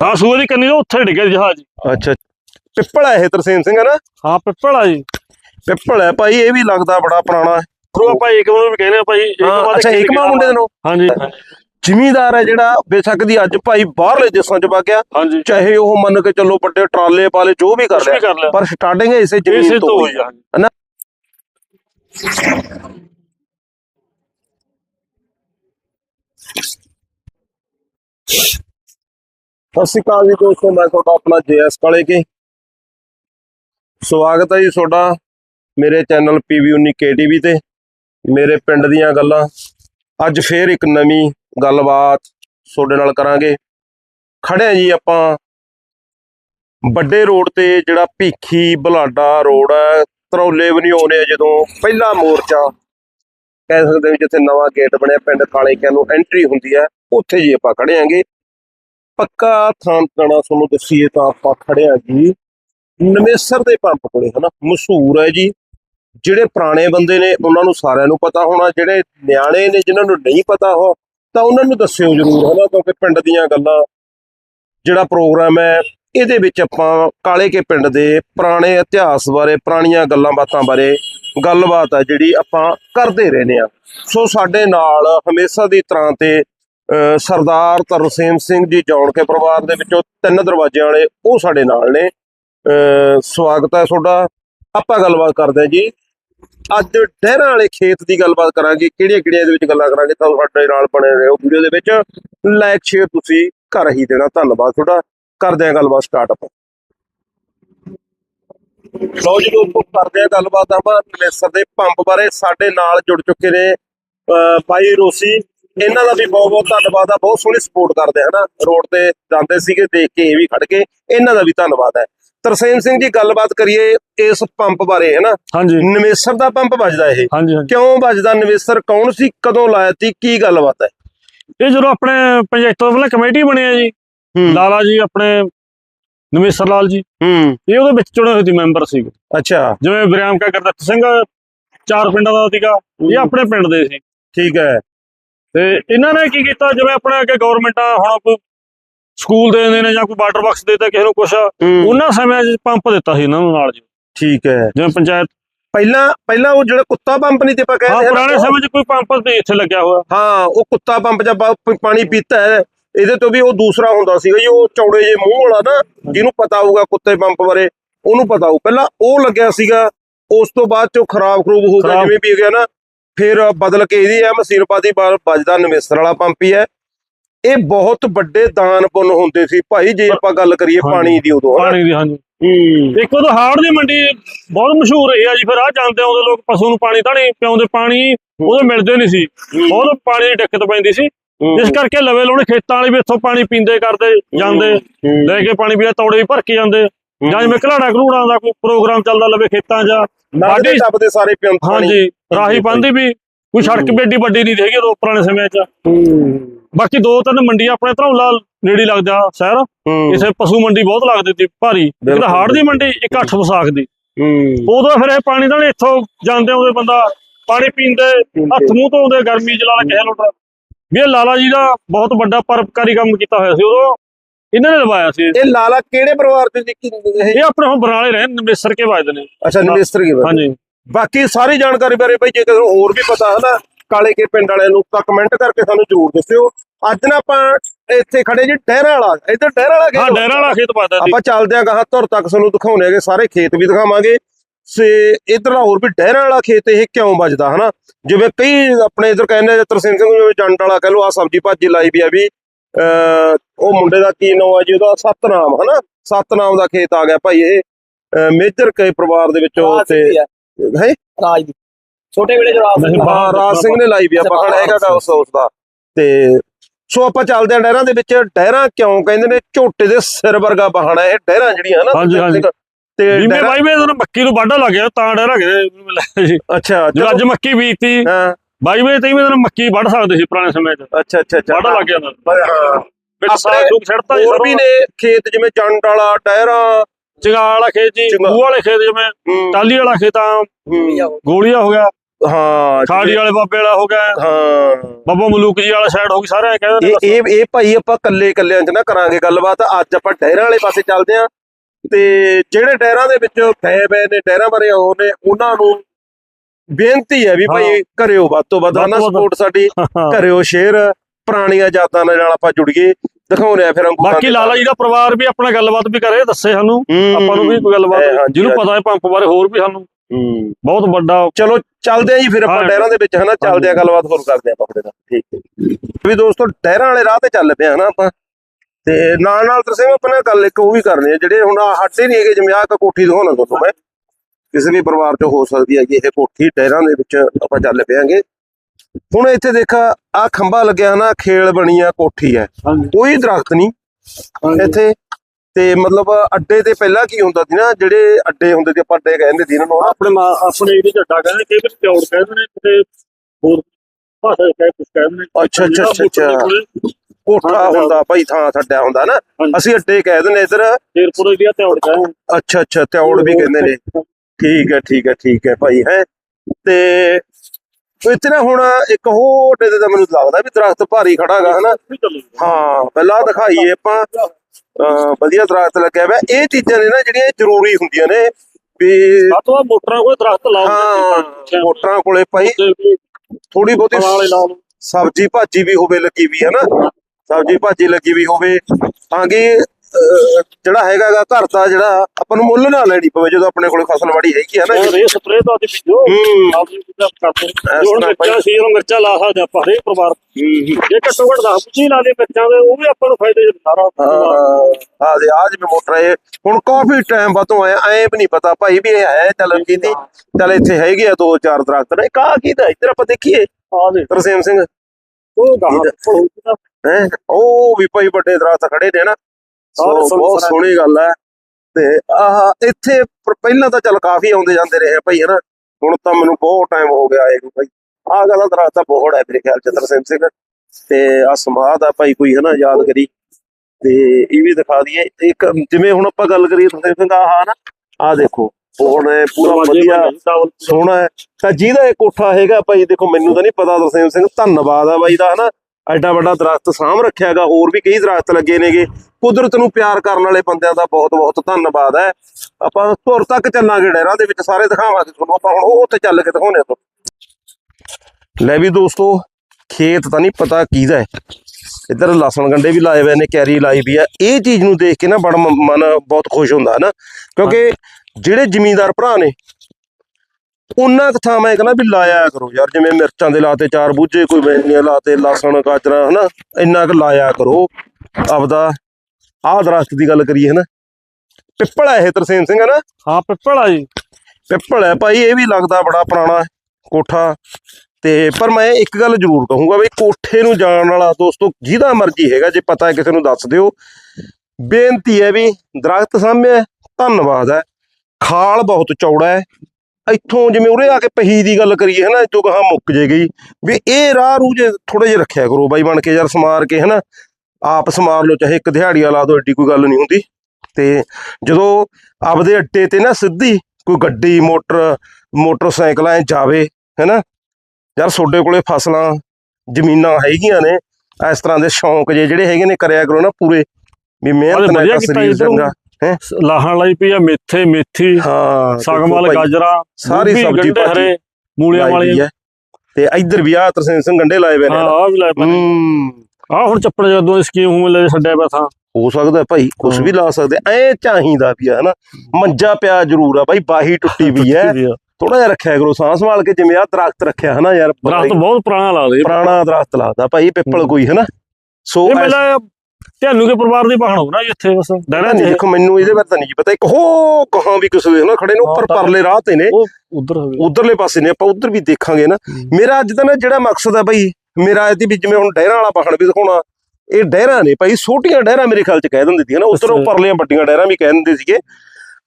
ਹਾਂ ਸੂਏ ਦੀ ਕੰਨੀ ਤੋਂ ਉੱਥੇ ਡਿੱਗਿਆ ਜਹਾਜ਼। ਅੱਛਾ ਪਿੱਪਲ ਹੈ ਇਹ ਤਰਸੇਮ ਸਿੰਘ ਹੈ ਨਾ? ਹਾਂ ਪਿੱਪਲ ਆ ਜੀ। ਪਿੱਪਲ ਹੈ ਭਾਈ ਇਹ ਵੀ ਲੱਗਦਾ ਬੜਾ ਪੁਰਾਣਾ ਹੈ। ਕਰੂ ਆਪਾਂ ਏਕਮ ਨੂੰ ਵੀ ਕਹਿੰਦੇ ਆ ਭਾਈ ਹਾਂ ਵਾਲੇ ਅੱਛਾ ਕਿਸੇ ਏਕਮਾ ਮੁੰਡੇ ਦੇ ਨੂੰ ਹਾਂਜੀ। ਜ਼ਿਮੀਦਾਰ ਹੈ ਜਿਹੜਾ ਬੇਸ਼ੱਕ ਦੀ ਅੱਜ ਭਾਈ ਬਾਹਰਲੇ ਦੇਸ਼ਾਂ 'ਚ ਵਗ ਗਿਆ। ਚਾਹੇ ਉਹ ਮੰਨ ਕੇ ਚੱਲੋ ਵੱਡੇ ਟਰਾਲੇ ਪਾਲੇ ਜੋ ਵੀ ਕਰ ਲਿਆ ਪਰ ਸਟਾਰਟਿੰਗ ਇਸੇ ਇਸੇ ਜ਼ਮੀਨ ਤੋਂ ਹੋਈ ਆ। ਹੈ ਨਾ? ਸਤਿ ਸ਼੍ਰੀ ਅਕਾਲ ਜੀ ਦੋਸਤੋ, ਮੈਂ ਤੁਹਾਡਾ ਆਪਣਾ ਜੇਐਸ ਕਾਲੇ ਕੇ ਸਵਾਗਤ ਹੈ ਜੀ ਤੁਹਾਡਾ ਮੇਰੇ ਚੈਨਲ PV19 KTV ਤੇ, ਮੇਰੇ ਪਿੰਡ ਦੀਆਂ ਗੱਲਾਂ। ਅੱਜ ਫੇਰ ਇੱਕ ਨਵੀਂ ਗੱਲਬਾਤ ਤੁਹਾਡੇ ਨਾਲ ਕਰਾਂਗੇ। ਖੜੇ ਹਾਂ ਜੀ ਆਪਾਂ। ਵੱਡੇ ਰੋਡ ਤੇ ਜਿਹੜਾ ਭੀਖੀ ਬਲਾਡਾ ਰੋਡ ਹੈ, ਤਰੌਲੇ ਵੀ ਨਹੀਂ ਆਉਣੇ ਜਦੋਂ ਪਹਿਲਾ ਮੋਰਚਾ ਕਹਿ ਸਕਦੇ ਜਿੱਥੇ ਨਵਾਂ ਗੇਟ ਬਣਿਆ, ਪਿੰਡ ਕਾਲੇ ਕਿਆਂ ਨੂੰ ਐਂਟਰੀ ਹੁੰਦੀ ਹੈ, ਉੱਥੇ ਜੀ ਆਪਾਂ ਖੜੇ ਆਂਗੇ ਪੱਕਾ ਥਾਂ ਟਾਣਾ ਤੁਹਾਨੂੰ ਦੱਸੀਏ ਤਾਂ ਆਪਾਂ ਖੜੇ ਆਂ ਜੀ। ਨਵੇਸਰ ਦੇ ਪੰਪ ਕੋਲੇ, ਹਨਾ? ਮਸ਼ਹੂਰ ਹੈ ਜੀ। ਜਿਹੜੇ ਪੁਰਾਣੇ ਬੰਦੇ ਨੇ, ਉਹਨਾਂ ਨੂੰ ਸਾਰਿਆਂ ਨੂੰ ਪਤਾ ਹੋਣਾ। ਜਿਹੜੇ ਨਿਆਣੇ ਨੇ, ਜਿਨ੍ਹਾਂ ਨੂੰ ਨਹੀਂ ਪਤਾ ਹੋ, ਤਾਂ ਉਹਨਾਂ ਨੂੰ ਦੱਸਿਓ ਜ਼ਰੂਰ, ਹਨਾ? ਕਿਉਂਕਿ ਪਿੰਡ ਦੀਆਂ ਗੱਲਾਂ, ਜਿਹੜਾ ਪ੍ਰੋਗਰਾਮ ਹੈ, ਇਹਦੇ ਵਿੱਚ ਆਪਾਂ ਕਾਲੇ ਕੇ ਪਿੰਡ ਦੇ ਪੁਰਾਣੇ ਇਤਿਹਾਸ ਬਾਰੇ, ਪੁਰਾਣੀਆਂ ਗੱਲਾਂ ਬਾਤਾਂ ਬਾਰੇ ਗੱਲਬਾਤ ਆ ਜਿਹੜੀ ਆਪਾਂ ਕਰਦੇ ਰਹਿੰਦੇ ਆ ਸੋ ਸਾਡੇ ਨਾਲ ਹਮੇਸ਼ਾ ਦੀ ਤਰ੍ਹਾਂ ਤੇ ਸਰਦਾਰ ਤਰਸੇਮ ਸਿੰਘ ਜੀ ਜੌਣਕੇ ਪਰਿਵਾਰ ਦੇ ਵਿੱਚੋਂ ਤਿੰਨ ਦਰਵਾਜ਼ਿਆਂ ਵਾਲੇ ਉਹ ਸਾਡੇ ਨਾਲ ਨੇ। ਸਵਾਗਤ ਹੈ ਤੁਹਾਡਾ। ਆਪਾਂ ਗੱਲਬਾਤ ਕਰਦੇ ਹਾਂ ਜੀ। ਅੱਜ ਡਹਿਰਾਂ ਵਾਲੇ ਖੇਤ ਦੀ ਗੱਲਬਾਤ ਕਰਾਂਗੇ। ਕਿਹੜੀਆਂ ਕਿਹੜੀਆਂ ਇਹਦੇ ਵਿੱਚ ਗੱਲਾਂ ਕਰਾਂਗੇ? ਤਾਂ ਸਾਡੇ ਨਾਲ ਬਣੇ ਰਹੋ ਵੀਡੀਓ ਦੇ ਵਿੱਚ। ਲਾਈਕ, ਸ਼ੇਅਰ ਤੁਸੀਂ ਕਰ ਹੀ ਦੇਣਾ। ਧੰਨਵਾਦ ਤੁਹਾਡਾ। ਕਰਦੇ ਹਾਂ ਗੱਲਬਾਤ ਸਟਾਰਟ ਆਪਾਂ। ਲੋ ਜੀ ਦੋਸਤੋ, ਕਰਦੇ ਹਾਂ ਗੱਲਬਾਤ ਆਪਾਂ। ਨਵੇਸਰ ਦੇ ਪੰਪ ਬਾਰੇ ਸਾਡੇ ਨਾਲ ਜੁੜ ਚੁੱਕੇ ਨੇ, ਅਹ ਬਾਈ ਰੋਸੀ। ਇਹਨਾਂ ਦਾ ਵੀ ਬਹੁਤ ਬਹੁਤ ਧੰਨਵਾਦ ਆ ਬਹੁਤ ਸੋਹਣੀ ਸਪੋਰਟ ਕਰਦੇ ਹਨਾ? ਰੋਡ ਤੇ ਜਾਂਦੇ ਸੀਗੇ ਦੇਖ ਕੇ ਇਹ ਵੀ ਖੜ ਕੇ ਇਹਨਾਂ ਦਾ ਵੀ ਧੰਨਵਾਦ ਹੈ ਤਰਸੇਮ ਸਿੰਘ ਜੀ ਗੱਲਬਾਤ ਕਰੀਏ ਇਸ ਪੰਪ ਬਾਰੇ ਹੈ ਨਾ ਹਾਂਜੀ। ਨਵੇਸਰ ਦਾ ਪੰਪ ਵੱਜਦਾ ਇਹ। ਹਾਂਜੀ ਕਿਉਂ ਵੱਜਦਾ ਨਵੇਸਰ? ਕੌਣ ਸੀ? ਕਦੋਂ ਲਾਇਆ ਸੀ? ਕੀ ਗੱਲਬਾਤ ਹੈ ਇਹ ਜਦੋਂ ਆਪਣੇ ਪੰਚਾਇਤ ਤੋਂ ਪਹਿਲਾਂ ਕਮੇਟੀ ਬਣੀ ਆ ਜੀ ਲਾਲਾ ਜੀ ਆਪਣੇ ਨਮੇਸ਼ਰ ਲਾਲ ਜੀ। ਹੂੰ। ਇਹ ਉਹਦੇ ਵਿੱਚ ਚੁਣੇ ਹੋਏ ਸੀ ਮੈਂਬਰ ਸੀ ਅੱਛਾ। ਜਿਵੇਂ ਬਰਿਆਮ ਕਾ ਗੁਰਦੱਤ ਸਿੰਘ ਚਾਰ ਪਿੰਡਾਂ ਦਾ ਸੀਗਾ ਇਹ ਆਪਣੇ ਪਿੰਡ ਦੇ ਸੀ। ਠੀਕ ਹੈ। ਤੇ ਇਹਨਾਂ ਨੇ ਕੀ ਕੀਤਾ? ਜਿਵੇਂ ਆਪਣੇ ਅੱਗੇ ਗਵਰਨਮੈਂਟਾਂ ਹੁਣ ਕੋਈ ਸਕੂਲ ਦੇ ਦਿੰਦੇ ਨੇ ਜਾਂ ਕੋਈ ਵਾਟਰ ਬਾਕਸ ਦੇਤਾ ਕਿਸੇ ਨੂੰ ਕੁਛ ਹੂੰ। ਉਹਨਾਂ ਸਮਿਆਂ 'ਚ ਪੰਪ ਦਿੱਤਾ ਸੀ ਇਹਨਾਂ ਨੂੰ ਨਾਲ ਜੀ। ਠੀਕ ਹੈ। ਜਿਵੇਂ ਪੰਚਾਇਤ ਪਹਿਲਾਂ ਪਹਿਲਾਂ ਉਹ ਜਿਹੜਾ ਕੁੱਤਾ ਪੰਪ ਨਹੀਂ ਤੇ ਆਪਾਂ ਹਾਂ ਕਹਿੰਦੇ ਪੁਰਾਣੇ ਸਮੇਂ 'ਚ ਕੋਈ ਪੰਪ ਨਹੀਂ ਇੱਥੇ ਲੱਗਿਆ ਹੋਇਆ। ਹਾਂ ਉਹ ਕੁੱਤਾ ਪੰਪ ਪ- ਪਾਣੀ ਪੀਤਾ ਹੈ ਇਹਦੇ ਤੋਂ ਵੀ ਉਹ ਦੂਸਰਾ ਹੁੰਦਾ ਸੀਗਾ ਜੀ ਉਹ ਚੌੜੇ ਜੇ ਮੂੰਹ ਵਾਲਾ ਨਾ ਜਿਹਨੂੰ ਪਤਾ ਹੋਊਗਾ ਕੁੱਤੇ ਪੰਪ ਬਾਰੇ ਉਹਨੂੰ ਪਤਾ ਹੋਊ। ਪਹਿਲਾਂ ਉਹ ਲੱਗਿਆ ਸੀਗਾ ਉਸ ਤੋਂ ਬਾਅਦ ਚ ਖਰਾਬ ਖਰੂਬ ਹੋ ਗਿਆ। ਜਿਵੇਂ ਵੀ ਹੋ ਗਿਆ ਨਾ ਫਿਰ ਬਦਲ ਕੇ ਇਹਦੀ ਆ ਮਸੀਨ ਪਾਤੀ ਬਾਹਰ ਵੱਜਦਾ ਨਵੇਸਰ ਵਾਲਾ ਪੰਪ ਹੀ ਹੈ। ਇਹ ਬਹੁਤ ਵੱਡੇ ਦਾਨ ਪੁੰਨ ਹੁੰਦੇ ਸੀ। ਭਾਈ ਜੇ ਆਪਾਂ ਗੱਲ ਕਰੀਏ। ਪਾਣੀ ਦੀ ਉਦੋਂ ਪਾਣੀ ਦੀ ਹਾਂਜੀ। ਹੂੰ। ਇੱਕ ਉਦੋਂ ਹਾੜ ਦੀ ਮੰਡੀ ਬਹੁਤ ਮਸ਼ਹੂਰ ਰਹੀ ਆ ਜੀ। ਫਿਰ ਆ ਜਾਂਦੇ ਆਉਂਦੇ ਲੋਕ ਪਸ਼ੂ ਨੂੰ ਪਾਣੀ ਤਾਂ ਨਹੀਂ ਪਿਆਉਂਦੇ ਪਾਣੀ ਉਦੋਂ ਮਿਲਦੇ ਨਹੀਂ ਸੀ। ਬਹੁਤ ਪਾਣੀ ਦੀ ਦਿੱਕਤ ਪੈਂਦੀ ਸੀ। ਇਸ ਕਰਕੇ ਲਵੇ ਲੋਣੇ ਖੇਤਾਂ ਵਾਲੇ ਵੀ ਇੱਥੋਂ ਪਾਣੀ ਪੀਂਦੇ ਕਰਦੇ ਜਾਂਦੇ। ਲੈ ਕੇ ਪਾਣੀ ਪੀਆ ਤੌੜੇ ਵੀ ਭਰ ਕੇ ਜਾਂਦੇ। ਜਾਂ ਜਿਵੇਂ ਘਲਾੜਾ ਘਲੂੜਾ ਦਾ ਕੋਈ ਪ੍ਰੋਗਰਾਮ ਚੱਲਦਾ ਲਵੇ ਖੇਤਾਂ 'ਚ ਵਾਢੀ- ਟੱਪਦੇ ਸਾਰੇ ਪਿੰਡ ਪਾਣੀ। ਹਾਂਜੀ ਰਾਹੀ ਪਾਉਂਦੀ ਵੀ ਕੋਈ ਸੜਕ ਵੀ ਏਡੀ ਵੱਡੀ ਨਹੀਂ ਹੈਗੀ ਉਦੋਂ ਪੁਰਾਣੇ ਸਮੇਂ 'ਚ। ਬਾਕੀ ਦੋ ਤਿੰਨ ਮੰਡੀਆਂ ਆਪਣੇ ਧਰੌਲਾ ਨੇੜੇ ਲੱਗਦਾ ਸ਼ਹਿਰ। ਇਥੇ ਪਸ਼ੂ ਮੰਡੀ ਬਹੁਤ ਲੱਗਦੀ ਸੀ ਭਾਰੀ। ਇੱਕ। ਹਾੜ ਦੀ ਮੰਡੀ ਇੱਕ ਅੱਠ ਵਿਸਾਖ ਦੀ। ਉਦੋਂ ਫਿਰ ਇਹ ਪਾਣੀ ਦਾ ਇੱਥੋਂ ਜਾਂਦੇ ਆਉਂਦੇ ਬੰਦਾ ਪਾਣੀ ਪੀਂਦੇ ਹੱਥ ਮੂੰਹ ਧੋਂਦੇ ਗਰਮੀ ਚ ਲਾ ਕੇ ਲੋਟਾ। ਵੀ ਇਹ ਲਾਲਾ ਜੀ ਦਾ ਬਹੁਤ ਵੱਡਾ ਪਰਪਕਾਰੀ ਕੰਮ ਕੀਤਾ ਹੋਇਆ ਸੀ ਉਦੋਂ। ਇਹਨਾਂ ਨੇ ਲਵਾਇਆ ਸੀ। ਇਹ ਲਾਲਾ ਕਿਹੜੇ ਪਰਿਵਾਰ ਦੇ ਵਿੱਚ ਇਹ? ਆਪਣੇ ਹੁਣ ਬਰਨਾਲੇ ਰਹੇ ਨਵੇਸਰ ਕੇ ਵੱਜਦੇ ਨੇ। ਅੱਛਾ ਨਵੇਸਰ ਕੀ ਹਾਂਜੀ। ਬਾਕੀ ਸਾਰੀ ਜਾਣਕਾਰੀ ਬਾਰੇ ਭਾਈ ਜੇ ਕਿਸੇ ਨੂੰ ਹੋਰ ਵੀ ਪਤਾ ਹੈ ਨਾ ਕਾਲੇ ਕੇ ਪਿੰਡ ਵਾਲਿਆਂ ਨੂੰ ਤਾਂ ਕਮੈਂਟ ਕਰਕੇ ਸਾਨੂੰ ਜ਼ਰੂਰ ਦੱਸਿਓ। ਅੱਜ ਨਾ ਆਪਾਂ ਇੱਥੇ ਖੜੇ ਜੀ ਡਹਿਰਾਂ ਵਾਲਾ ਇੱਧਰ ਡਹਿਰਾਂ ਵਾਲਾ ਹਾਂ ਖੇਤ ਡੈਰਾ ਵਾਲਾ ਖੇਤ ਸੀ ਆਪਾਂ ਚੱਲਦੇ ਆਂ ਗਾਹਾਂ ਧੁਰ ਤੱਕ ਸਾਨੂੰ ਦਿਖਾਉਣੇ ਹੈਗੇ ਸਾਰੇ ਖੇਤ ਵੀ ਦਿਖਾਵਾਂਗੇ। ਸੇ ਇਧਰ ਹੋਰ ਵੀ ਡਹਿਰਾਂ ਵਾਲਾ ਖੇਤ ਇਹ ਕਿਉਂ ਵੱਜਦਾ ਹਨਾ? ਜਿਵੇਂ ਕਈ ਆਪਣੇ ਇਧਰ ਕਹਿੰਦੇ ਆ ਤਰਸੇਮ ਸਿੰਘ ਜਿਵੇਂ ਜੰਡ ਵਾਲਾ ਕਹ ਲੋ ਆ ਸਬਜੀ ਭਾਜੀ ਲਾਈ ਵੀ ਆ ਵੀ ਅਹ ਉਹ ਮੁੰਡੇ ਦਾ ਕੀ ਨਾਮ ਆ ਜੀ ਉਹਦਾ ਸਤਨਾਮ ਹਨਾ? ਸਤਨਾਮ ਦਾ ਖੇਤ ਆ ਗਿਆ ਭਾਈ ਇਹ ਮੇਜਰ ਕੇ ਪਰਿਵਾਰ ਦੇ ਵਿੱਚੋਂ ਤੇ ਹੈ? ਰਾਜ ਦੀ। ਛੋਟੇ ਵੇਲੇ ਜੋ ਰਾਜ ਨਹੀਂ, ਸੀ ਹਾਂ ਰਾਜ ਸਿੰਘ ਨੇ ਲਾਈ ਵੀ ਆ ਪਖੜ ਹੈਗਾ ਗਾ ਉਸ ਉਸ ਦਾ। ਤੇ ਸੋ ਆਪਾਂ ਚੱਲਦੇ ਆਂ ਡਹਿਰਾਂ ਦੇ ਵਿੱਚ। ਡਹਿਰਾਂ ਕਿਉਂ ਕਹਿੰਦੇ ਨੇ? ਝੋਟੇ ਦੇ ਸਿਰ ਵਰਗਾ ਬਹਾਣਾ ਇਹ ਡਹਿਰਾਂ ਜਿਹੜੀਆਂ ਹਨਾ। ਹਾਂਜੀ, ਹਾਂਜੀ। ਤੇ ਜਿਵੇਂ ਡਹਿਰਾਂ- ਬਾਈ ਵੇ ਜਦੋਂ ਮੱਕੀ ਨੂੰ ਵਾਢਾ ਲੱਗ ਗਿਆ ਤਾਂ ਡੈਰਾ ਗਏ ਜੀ ਅੱਛਾ ਜਦੋਂ ਅੱਜ ਮੱਕੀ ਬੀਜਤੀ ਹਾਂ। ਬਾਈ ਵੇ ਤੇ ਜਦੋਂ ਮੱਕੀ ਵੱਢ ਸਕਦੇ ਸੀ ਪੁਰਾਣੇ ਸਮੇਂ 'ਚ। ਅੱਛਾ ਅੱਛਾ ਅੱਛਾ। ਵਾਢਾ ਲੱਗ ਜਾਂਦਾ ਹਾਂ। ਵਿੱਚ ਸਾਗ ਸੂਗ ਛੱਡਤਾ ਹੋਰ ਵੀ ਨੇ ਖੇਤ ਜਿਵੇਂ ਜੰਡ ਵਾਲਾ ਡਹਿਰਾਂ। ਚੰਗਾਲ ਵਾਲਾ ਖੇਤ ਜੀ ਚੰਗਾ- ਵਾਲੇ ਖੇਤ ਜਿਵੇਂ ਹੂੰ, ਟਾਲੀ ਵਾਲਾ ਖੇਤ ਆ ਹੂੰ, ਗੋਲੀਆ ਹੋ ਗਿਆ। ਹਾਂ ਖਾੜੀ ਵਾਲੇ ਬਾਬੇ ਵਾਲਾ ਹੋ ਗਿਆ। ਹਾਂ। ਬਾਬਾ ਮਲੂਕ ਜੀ ਵਾਲਾ ਸਾਈਡ ਹੋ ਗਈ ਸਾਰੇ ਐਂ ਕਹਿੰਦੇ ਨੇ ਇਹ ਬਸ। ਇਹ ਇਹ ਭਾਈ ਆਪਾਂ ਕੱਲੇ ਕੱਲਿਆਂ ਚ ਨਾ ਕਰਾਂਗੇ ਗੱਲਬਾਤ। ਅੱਜ ਆਪਾਂ ਟਾਇਰਾਂ ਵਾਲੇ ਪਾਸੇ ਚੱਲਦੇ ਆਂ। ਤੇ ਜਿਹੜੇ ਟਾਇਰਾਂ ਦੇ ਵਿੱਚ ਪਏ ਪਏ ਨੇ ਟਾਇਰਾਂ ਬਾਰੇ ਉਹ ਨੇ ਉਹਨਾਂ ਨੂੰ ਬੇਨਤੀ ਹੈ ਵੀ ਭਾਈ ਕਰਿਓ ਵੱਧ ਤੋਂ ਵੱਧ। ਤੋਂ ਵੱਧ। ਸਪੋਰਟ ਸਾਡੀ। ਕਰਿਓ ਸ਼ੇਅਰ ਪੁਰਾਣੀਆਂ ਯਾਦਾਂ ਨਾਲ ਆਪਾਂ ਜੁੜੀਏ ਦਿਖਾਉਂਦੇ ਆ ਫਿਰ ਅੰਗੂਰਾਂ ਬਾਕੀ ਲਾਲਾ ਜੀ ਦਾ ਪਰਿਵਾਰ ਵੀ ਆਪਣਾ ਗੱਲਬਾਤ ਵੀ ਕਰੇ ਦੱਸੇ ਸਾਨੂੰ। ਆਪਾਂ ਨੂੰ ਵੀ ਕੋਈ ਗੱਲਬਾਤ ਜਿਹਨੂੰ। ਪਤਾ ਹੈ ਪੰਪ ਬਾਰੇ ਹੋਰ ਵੀ ਸਾਨੂੰ। ਹੂੰ। ਬਹੁਤ ਵੱਡਾ ਚਲੋ ਚੱਲਦੇ ਆਂ ਜੀ ਫਿਰ ਆਪਾਂ। ਟਾਇਰਾਂ ਦੇ ਵਿੱਚ ਹਨਾ? ਚੱਲਦੇ ਆਂ ਗੱਲਬਾਤ ਹੋਰ ਕਰਦੇ ਆਂ ਆਪਣੇ ਦਾ ਠੀਕ ਹੈ ਵੀ ਦੋਸਤੋ ਟਾਇਰਾਂ ਵਾਲੇ ਰਾਹ ਤੇ ਚੱਲ ਪਿਆ ਹਨਾ ਆਪਾਂ। ਤੇ ਨਾਲ ਨਾਲ ਤਰਸੇ ਆਪਾਂ ਨੇ ਗੱਲ ਇੱਕ ਉਹ ਵੀ ਕਰਨੀ ਹੈ ਜਿਹੜੇ ਹੁਣ ਸਾਡੇ ਨਹੀਂ ਹੈਗੇ ਜਿਵੇਂ ਇੱਕ ਕੋਠੀ ਦਿਖਾਉਣਾ ਤੁਹਾਨੂੰ ਮੈਂ। ਕਿਸੇ ਵੀ ਪਰਿਵਾਰ 'ਚ ਹੋ ਸਕਦੀ ਹੈ ਜੀ ਇਹ ਕੋਠੀ ਟਾਇਰਾਂ ਦੇ ਵਿੱਚ ਆਪਾਂ ਚੱਲ ਪਿਆਂਗੇ ਹੁਣ ਇੱਥੇ ਦੇਖਾ ਆਹ ਖੰਭਾ ਲੱਗਿਆ ਹਨਾ ਖੇਲ ਬਣੀ ਆ ਕੋਠੀ ਹੈ। ਕੋਈ ਦਰਖਤ ਨਹੀਂ। ਇੱਥੇ ਤੇ ਮਤਲਬ ਅੱਡੇ ਤੇ ਪਹਿਲਾਂ ਕੀ ਹੁੰਦਾ ਸੀ ਨਾ ਜਿਹੜੇ ਅੱਡੇ ਹੁੰਦੇ ਸੀ ਆਪਾਂ ਅੱਡੇ ਕਹਿੰਦੇ ਸੀ ਇਹਨਾਂ ਨੂੰ। ਆਪਣੇ ਆਪਣੇ ਇਹਦੇ ਝੱਡਾ ਕਹਿੰਦੇ ਕਈ ਵਾਰ ਚੌੜ ਕਹਿੰਦੇ ਨੇ ਕਿਤੇ ਹੋਰ ਭਾਸ਼ਾ ਕਹਿ ਕੁਝ ਕਹਿੰਦੇ ਨੇ। ਅੱਛਾ, ਅੱਛਾ, ਅੱਛਾ, ਕੋਠਾ ਹੁੰਦਾ ਭਾਈ ਥਾਂ ਛੱਡਿਆ ਹੁੰਦਾ ਨਾ। ਅਸੀਂ ਅੱਡੇ ਕਹਿ ਦਿੰਦੇ ਇੱਧਰ। ਸ਼ੇਰਪੁਰ ਏਰੀਆ ਚੌੜ ਕਹਿੰਦੇ ਅੱਛਾ ਅੱਛਾ ਤਿਉੜ ਵੀ ਕਹਿੰਦੇ ਨੇ। ਠੀਕ ਹੈ ਠੀਕ ਹੈ ਠੀਕ ਹੈ ਭਾਈ ਹੈ। ਤੇ ਇੱਥੇ ਨਾ ਹੁਣ ਇੱਕ ਹੋਰ ਅੱਡੇ ਤੇ ਮੈਨੂੰ ਲੱਗਦਾ ਵੀ ਦਰਖਤ ਭਾਰੀ ਖੜਾਗਾ ਹਨਾ? ਵੀ ਹਾਂ ਪਹਿਲਾਂ ਦਿਖਾਈਏ ਆਪਾਂ। ਵਧੀਆ ਦਰਖਤ ਲੱਗਿਆ ਹੋਇਆ ਇਹ ਚੀਜ਼ਾਂ ਨੇ ਨਾ ਜਿਹੜੀਆਂ ਜ਼ਰੂਰੀ ਹੁੰਦੀਆਂ ਨੇ ਵੀ ਸਾਤੋਂ ਮੋਟਰਾਂ ਕੋਲ ਦਰਖਤ ਲਾਓ ਹਾਂ ਮੋਟਰਾਂ ਕੋਲੇ ਭਾਈ ਥੋੜੀ ਬਹੁਤੀ ਸਬਜੀ ਭਾਜੀ ਵੀ ਹੋਵੇ ਲੱਗੀ ਵੀ ਹਨਾ? ਸਬਜੀ ਭਾਜੀ ਲੱਗੀ ਵੀ ਹੋਵੇ ਤਾਂ ਕਿ ਜਿਹੜਾ ਹੈਗਾਗਾ ਘਰ ਦਾ ਜਿਹੜਾ ਆਪਾਂ ਨੂੰ ਮੁੱਲ ਨਾ ਲੈਣੀ ਪਵੇ ਜਦੋਂ ਆਪਣੇ ਕੋਲੇ ਫਸਲ ਵਾੜੀ ਹੈਗੀ ਹੈ ਨਾ ਉਹ ਰੇ ਸਪਰੇ ਤੋਂ ਅੱਜ ਬੀਜੋ ਹੂੰ। ਆਪ ਜੀ ਕਿਦਾਂ ਕਰਦੇ ਹੁਣ ਮਿਰਚਾਂ ਸੀ ਉਹ ਮਿਰਚਾਂ ਲਾ ਸਕਦੇ ਆਪਾਂ ਹਰੇਕ ਪਰਿਵਾਰ ਜੇ ਘੱਟੋ ਘੱਟ 10 ਪੁੱਛੀ ਲਾ ਦੇ ਮਿਰਚਾਂ ਦੇ ਉਹ ਵੀ ਆਪਾਂ ਨੂੰ ਫਾਇਦੇ ਸਾਰਾ। ਆ ਦੇ ਆਜ ਵੀ ਮੋਟਰ ਇਹ ਹੁਣ ਕਾਫੀ ਟਾਈਮ ਬਾਅਦੋਂ ਆਇਆ ਐ ਵੀ ਨਹੀਂ ਪਤਾ ਭਾਈ ਵੀ ਇਹ ਹੈ ਚੱਲ ਕੀਤੀ ਚੱਲ ਇੱਥੇ ਹੈਗੇ ਆ ਦੋ ਚਾਰ ਦਰਖਤ ਨੇ ਕਾ ਕੀਤਾ ਇੱਧਰ ਆਪਾਂ ਦੇਖੀਏ। ਆ ਦੇ ਤਰਸੇਮ ਸਿੰਘ। ਉਹ ਗਾਹਾਂ ਹੈ? ਉਹ ਵੀ ਭਾਈ ਵੱਡੇ ਦਰਖਤ ਖੜੇ ਨੇ ਨਾ ਸੋ ਬਹੁਤ ਸੋਹਣੀ ਗੱਲ ਹੈ। ਤੇ ਆਹ ਇੱਥੇ ਪਹਿਲਾਂ ਤਾਂ ਚੱਲ ਕਾਫੀ ਆਉਂਦੇ ਜਾਂਦੇ ਰਹੇ ਭਾਈ ਹਨਾ? ਹੁਣ ਤਾਂ ਮੈਨੂੰ ਬਹੁਤ ਟਾਈਮ ਹੋ ਗਿਆ ਨੂੰ ਭਾਈ। ਆਹ ਗੱਲ ਦਾ ਦਰਖਤ ਤਾਂ ਬਹੁਤ ਹੈ ਮੇਰੇ ਖਿਆਲ ਚ ਤਰਸੇਮ ਸਿੰਘ ਤੇ ਆ ਸਮਾਦ ਆ ਭਾਈ ਕੋਈ ਹਨਾ ਯਾਦ ਕਰੀ। ਤੇ ਇਹ ਵੀ ਦਿਖਾ ਦਈਏ। ਇੱਕ ਜਿਵੇਂ ਹੁਣ ਆਪਾਂ ਗੱਲ ਕਰੀਏ ਤਰਸੇਮ ਸਿੰਘ ਆਹ ਨਾ ਆਹ ਦੇਖੋ ਹੁਣ ਇਹ ਪੂਰਾ ਵਧੀਆ ਸੋਹਣਾ ਹੈ। ਤਾਂ ਜਿਹਦਾ ਇਹ ਕੋਠਾ ਹੈਗਾ ਭਾਈ ਦੇਖੋ ਮੈਨੂੰ ਤਾਂ ਨਹੀਂ ਪਤਾ ਦਰਸੇਮ ਸਿੰਘ ਧੰਨਵਾਦ ਆ ਬਾਈ ਦਾ ਹਨਾ? ਐਡਾ ਵੱਡਾ ਦਰਖਤ ਸਾਂਭ ਰੱਖਿਆ ਰੱਖਿਆਗਾ, ਹੋਰ ਵੀ ਕਈ ਦਰਖਤ ਲੱਗੇ ਨੇਗੇ। ਕੁਦਰਤ ਨੂੰ ਪਿਆਰ ਕਰਨ ਵਾਲੇ ਬੰਦਿਆਂ ਦਾ ਬਹੁਤ ਬਹੁਤ ਧੰਨਵਾਦ ਹੈ। ਆਪਾਂ ਧੁਰ ਤੱਕ ਚੱਲਾਂਗੇ ਡੈਰਾਂ ਦੇ ਵਿੱਚ, ਸਾਰੇ ਦਿਖਾਵਾਂਗੇ ਤੁਹਾਨੂੰ। ਆਪਾਂ ਹੁਣ ਉਹ ਉੱਥੇ ਚੱਲ ਕੇ ਦਿਖਾਉਣੇ ਤੋਂ ਲੈ ਵੀ ਦੋਸਤੋ, ਖੇਤ ਤਾਂ ਨਹੀਂ ਪਤਾ ਕਿਹਦਾ ਹੈ। ਇੱਧਰ ਲਸਣ ਗੰਡੇ ਵੀ ਲਾਏ ਹੋਏ ਨੇ, ਕੈਰੀ ਲਾਈ ਵੀ ਆ ਇਹ ਚੀਜ਼ ਨੂੰ ਦੇਖ ਕੇ ਨਾ ਬੜਾ ਮਨ ਬਹੁਤ ਖੁਸ਼ ਹੁੰਦਾ ਹੈ ਨਾ। ਕਿਉਂਕਿ ਜਿਹੜੇ ਜ਼ਿਮੀਂਦਾਰ ਭਰਾ ਨੇ ਉਹਨਾਂ ਕੁ ਥਾਂ ਮੈਂ ਕਹਿੰਦਾ ਵੀ ਲਾਇਆ ਕਰੋ ਯਾਰ ਜਿਵੇਂ ਮਿਰਚਾਂ ਦੇ ਲਾਤੇ ਚਾਰ ਬੂਝੇ ਕੋਈ ਵੈਨੀਆਂ ਲਾਤੇ ਲਸਣ ਗਾਜਰਾਂ ਹਨਾ ਇੰਨਾ ਕੁ ਲਾਇਆ ਕਰੋ। ਆਪਦਾ ਆਹ ਦਰਖਤ ਦੀ ਗੱਲ ਕਰੀਏ ਹਨਾ। ਪਿੱਪਲ ਹੈ ਇਹ ਤਰਸੇਮ ਸਿੰਘ ਹੈ ਨਾ ਹਾਂ ਪਿੱਪਲ ਆ ਜੀ। ਪਿੱਪਲ ਹੈ ਭਾਈ ਇਹ ਵੀ ਲੱਗਦਾ ਬੜਾ ਪੁਰਾਣਾ ਕੋਠਾ। ਤੇ ਪਰ ਮੈਂ ਇੱਕ ਗੱਲ ਜ਼ਰੂਰ ਕਹੂੰਗਾ ਵੀ ਕੋਠੇ ਨੂੰ ਜਾਣ ਵਾਲਾ ਦੋਸਤੋ ਜਿਹਦਾ ਮਰਜ਼ੀ ਹੈਗਾ ਜੇ ਪਤਾ ਹੈ ਕਿਸੇ ਨੂੰ ਦੱਸ ਦਿਓ। ਬੇਨਤੀ ਹੈ ਵੀ ਦਰਖਤ ਸਾਹਮਣੇ ਧੰਨਵਾਦ ਹੈ। ਖਾਲ ਬਹੁਤ ਚੌੜਾ ਹੈ। ਇੱਥੋਂ ਜਿਵੇਂ ਉਰੇ ਆ ਕੇ ਪਹੀ ਦੀ ਗੱਲ ਕਰੀਏ ਹਨਾ ਇੱਥੋਂ ਕਹਾ ਮੁੱਕ ਜੇ ਗਈ ਵੀ ਇਹ ਰਾਹ ਰੂ ਜੇ ਥੋੜੇ ਜਿਹਾ ਰੱਖਿਆ ਕਰੋ ਬਾਈ ਬਣ ਕੇ ਯਾਰ ਸਮਾਰ ਕੇ ਹਨਾ। ਆਪ ਸਮਾਰ ਲਓ ਚਾਹੇ ਇੱਕ ਦਿਹਾੜੀਆ ਲਾ ਦਿਓ ਏਡੀ ਕੋਈ ਗੱਲ ਨਹੀਂ ਹੁੰਦੀ। ਤੇ ਜਦੋਂ ਆਪਦੇ ਅੱਡੇ ਤੇ ਨਾ ਸਿੱਧੀ ਕੋਈ ਗੱਡੀ ਮੋਟਰ ਮੋਟਰਸਾਈਕਲ ਐ ਜਾਵੇ ਹੈਨਾ। ਯਾਰ ਤੁਹਾਡੇ ਕੋਲੇ ਫਸਲਾਂ ਜ਼ਮੀਨਾਂ ਹੈਗੀਆਂ ਨੇ ਇਸ ਤਰ੍ਹਾਂ ਦੇ ਸ਼ੌਂਕ ਜੇ ਜਿਹੜੇ ਹੈਗੇ ਨੇ ਕਰਿਆ ਕਰੋ ਨਾ ਪੂਰੇ। ਵੀ ਮਿਹਨਤ ਨਾਲ ਸਰੀਰ ਇੱਧਰੋਂ। ਚੰਗਾ ਲਾਹਾਂ ਲਈ ਪਈ ਆ ਮੇਥੇ ਮੇਥੀ ਹਾਂ ਸਗਮਲ ਗਾਜਰਾਂ ਸਾਰੀ ਗੋਭੀ, ਸਬਜ਼ੀ ਗੰਢੇ ਭਾਜੀ ਹਰੇ ਮੂਲੀਆਂ ਵਾਲੀਆਂ। ਵੀ ਹੈ। ਤੇ ਇੱਧਰ ਵੀ ਆ ਤਰਸੇਮ ਸਿੰਘ ਗੰਡੇ ਲਾਏ ਨੇ। ਹਾਂ ਆ ਵੀ ਲੈ ਪਾ ਹੂੰ। ਆ ਹੁਣ ਚੱਪੜ ਜਦੋਂ ਦੀ ਸਕੀਮ ਹੂੰ ਲੈ ਛੱਡਿਆ ਪਿਆ ਥਾਂ। ਹੋ ਸਕਦਾ ਭਾਈ ਕੁਝ। ਵੀ ਲਾ ਸਕਦੇ। ਐ ਚਾਹੀਦਾ ਵੀ ਹੈ ਹਨਾ? ਮੰਜਾ ਪਿਆ ਜ਼ਰੂਰ ਆ ਭਾਈ ਬਾਹੀ ਟੁੱਟੀ ਵੀ ਆ। ਥੋੜਾ ਜਿਹਾ ਰੱਖਿਆ ਕਰੋ ਸਾਂਭ ਸੰਭਾਲ ਕੇ ਜਿਵੇਂ ਆ ਦਰਖਤ ਰੱਖਿਆ ਹਨਾ ਯਾਰ? ਦਰਖਤ ਬਹੁਤ ਪੁਰਾਣਾ ਲੱਗਦਾ ਪੁਰਾਣਾ ਦਰਖਤ ਲਾਦਾ ਭਾਈ ਪਿੱਪਲ। ਕੋਈ ਹਨਾ? ਸੋ ਇਹ ਐਸ- ਮੇਲਾ ਧਿਆਨੂ ਕੇ ਪਰਿਵਾਰ ਦੀ ਬਾਹਣ ਹੋਣਾ ਜੀ ਇੱਥੇ ਬਸ। ਨਹੀਂ ਚ ਦੇਖੋ ਮੈਨੂੰ ਇਹਦੇ ਬਾਰੇ ਤਾਂ ਨਹੀਂ ਜੀ ਪਤਾ। ਇੱਕ ਹੋ ਕਹਾਂ ਵੀ ਕਿਸੇ ਹਨਾ ਖੜੇ ਨੇ ਉੱਪਰ ਹਾਂ, ਪਰਲੇ ਰਾਹ ਤੇ ਨੇ। ਉਹ ਉਧਰ ਹੋਵੇ। ਉਧਰਲੇ ਪਾਸੇ ਨੇ ਆਪਾਂ ਉਧਰ ਵੀ ਦੇਖਾਂਗੇ ਨਾ। ਹੂੰ। ਮੇਰਾ ਅੱਜ ਦਾ ਨਾ ਜਿਹੜਾ ਮਕਸਦ ਹੈ ਭਾਈ ਮੇਰਾ ਇਹਦੀ ਵੀ ਜਿਵੇਂ ਹੁਣ ਡਹਿਰਾਂ ਵਾਲਾ ਬਾਹਣ ਵੀ ਦਿਖਾਉਣਾ ਇਹ ਡਹਿਰਾਂ ਨੇ ਭਾਈ ਛੋਟੀਆਂ ਡਹਿਰਾਂ ਮੇਰੇ ਖਿਆਲ ਚ ਕਹਿ ਦਿੰਦੇ ਸੀ ਨਾ ਉਧਰ। ਪਰਲੀਆਂ ਵੱਡੀਆਂ ਡਹਿਰਾਂ ਵੀ ਕਹਿ ਦਿੰਦੇ ਸੀਗੇ।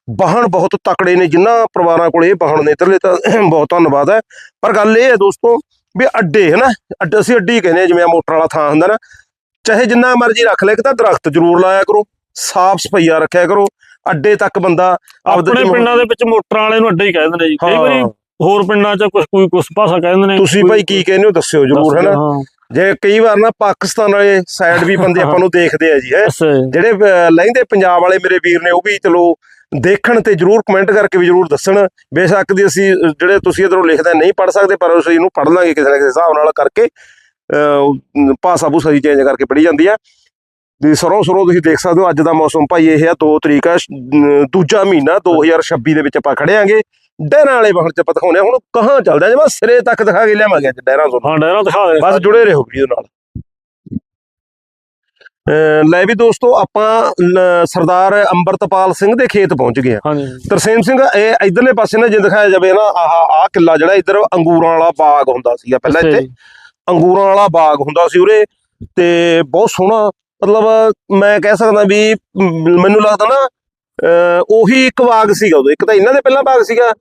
ਬਾਹਣ ਬਹੁਤ ਤਕੜੇ ਨੇ ਜਿਨ੍ਹਾਂ ਪਰਿਵਾਰਾਂ ਕੋਲ ਇਹ ਬਾਹਣ ਨੇ ਇਧਰਲੇ ਤਾਂ ਬਹੁਤ ਧੰਨਵਾਦ ਹੈ। ਪਰ ਗੱਲ ਇਹ ਹੈ ਦੋਸਤੋ ਵੀ ਅੱਡੇ ਹਨਾ ਅੱਡੇ ਅਸੀਂ ਅੱਡੀ ਕਹਿੰਦੇ ਹਾਂ, ਜਿਵੇਂ ਮੋਟਰ ਵਾਲਾ ਥਾਂ ਹੁੰਦਾ ਨਾ ਚਾਹੇ ਜਿੰਨਾ ਮਰਜ਼ੀ ਰੱਖ ਲੈ ਕਿ ਤਾਂ ਦਰਖਤ ਜ਼ਰੂਰ ਲਾਇਆ ਕਰੋ ਸਾਫ਼ ਸਫਾਈਆ ਰੱਖਿਆ ਕਰੋ ਅੱਡੇ ਤੱਕ ਬੰਦਾ ਆਪਣੇ ਪਿੰਡਾਂ ਦੇ ਵਿੱਚ ਮੋਟਰਾਂ ਵਾਲੇ ਨੂੰ ਅੱਡਾ ਹੀ ਕਹਿ ਦਿੰਦੇ ਜੀ। ਕਈ। ਵਾਰੀ ਹੋਰ ਪਿੰਡਾਂ 'ਚ ਕੁਝ ਕੋਈ ਕੁਝ ਭਾਸ਼ਾ ਕਹਿੰਦੇ ਨੇ ਤੁਸੀਂ ਭਾਈ ਕੀ ਕਹਿੰਦੇ ਹੋ ਦੱਸਿਓ ਜਰੂਰ ਹੈ। ਨਾ ਜੇ ਕਈ ਵਾਰ ਨਾ ਪਾਕਿਸਤਾਨ ਵਾਲੇ ਸਾਈਡ ਵੀ ਬੰਦੇ ਆਪਾਂ ਨੂੰ ਦੇਖਦੇ ਆ ਜੀ ਹੈ। ਜਿਹੜੇ ਲਹਿੰਦੇ ਪੰਜਾਬ ਵਾਲੇ ਮੇਰੇ ਵੀਰ ਨੇ ਉਹ ਵੀ ਚਲੋ ਦੇਖਣ ਤੇ ਜਰੂਰ ਕਮੈਂਟ ਕਰਕੇ ਵੀ ਜਰੂਰ ਦੱਸਣ। ਬੇਸ਼ੱਕ ਦੀ ਅਸੀਂ ਜਿਹੜੇ ਤੁਸੀਂ ਇਧਰੋਂ ਲਿਖਦੇ ਨਹੀਂ ਪੜ ਸਕਦੇ ਪਰ ਅਸੀਂ ਇਹਨੂੰ ਪੜ ਲਾਂਗੇ ਕਿਸੇ ਨਾ ਕਿਸੇ ਹਿਸਾਬ ਨਾਲ ਕਰਕੇ। ਭਾਸ਼ਾ ਭੂਸਾ ਦੀ ਚੇਂਜ ਕਰਕੇ ਪੜੀ ਜਾਂਦੀ ਆ ਵੀ ਸਰੋਂ ਸਰੋਂ ਤੁਸੀਂ ਦੇਖ ਸਕਦੇ ਹੋ ਅੱਜ ਦਾ ਮੌਸਮ ਭਾਈ ਇਹ ਆ 2 ਤਰੀਕ ਅਮ, ਦੂਜਾ ਮਹੀਨਾ 2026 ਦੇ ਵਿੱਚ ਆਪਾਂ ਖੜੇ ਆਂਗੇ ਡਹਿਰਾਂ ਵਾਲੇ ਬਾਹਰ ਚ ਆਪਾਂ ਦਿਖਾਉਣੇ। ਹੁਣ ਕਹਾਂ ਚੱਲਦੇ ਆ ਜੀ ਬਸ ਸਿਰੇ ਤੱਕ ਦਿਖਾ ਕੇ ਲਿਆਵਾਂਗੇ ਅੱਜ ਡਹਿਰਾਂ ਤੋਂ। ਹਾਂ ਡੈਰਾ ਦਿਖਾ ਦੇ ਬਸ ਜੁੜੇ ਰਹੋ ਵੀਡੀਓ ਨਾਲ। ਲੈ ਵੀ ਦੋਸਤੋ ਆਪਾਂ ਸਰਦਾਰ ਅੰਮ੍ਰਿਤਪਾਲ ਸਿੰਘ ਦੇ ਖੇਤ ਪਹੁੰਚ ਗਏ ਆ ਤਰਸੇਮ ਸਿੰਘ ਇਹ ਇਧਰਲੇ ਪਾਸੇ ਨਾ ਜੇ ਦਿਖਾਇਆ ਜਾਵੇ ਨਾ ਆਹ ਆਹ ਕਿੱਲਾ ਜਿਹੜਾ ਇਧਰ ਅੰਗੂਰਾਂ ਵਾਲਾ ਬਾਗ ਹੁੰਦਾ ਸੀਗਾ ਪਹਿਲਾਂ ਇੱਥੇ। ਅੰਗੂਰਾਂ ਵਾਲਾ ਬਾਗ ਹੁੰਦਾ ਸੀ ਉਰੇ ਤੇ ਬਹੁਤ ਸੋਹਣਾ ਮਤਲਬ ਮੈਂ ਕਹਿ ਸਕਦਾ ਵੀ ਮੈਨੂੰ ਲੱਗਦਾ ਨਾ ਉਹੀ ਇੱਕ ਬਾਗ ਸੀਗਾ ਉਦੋਂ ਇੱਕ ਤਾਂ ਇਹਨਾਂ ਦੇ ਪਹਿਲਾਂ ਬਾਗ ਸੀਗਾ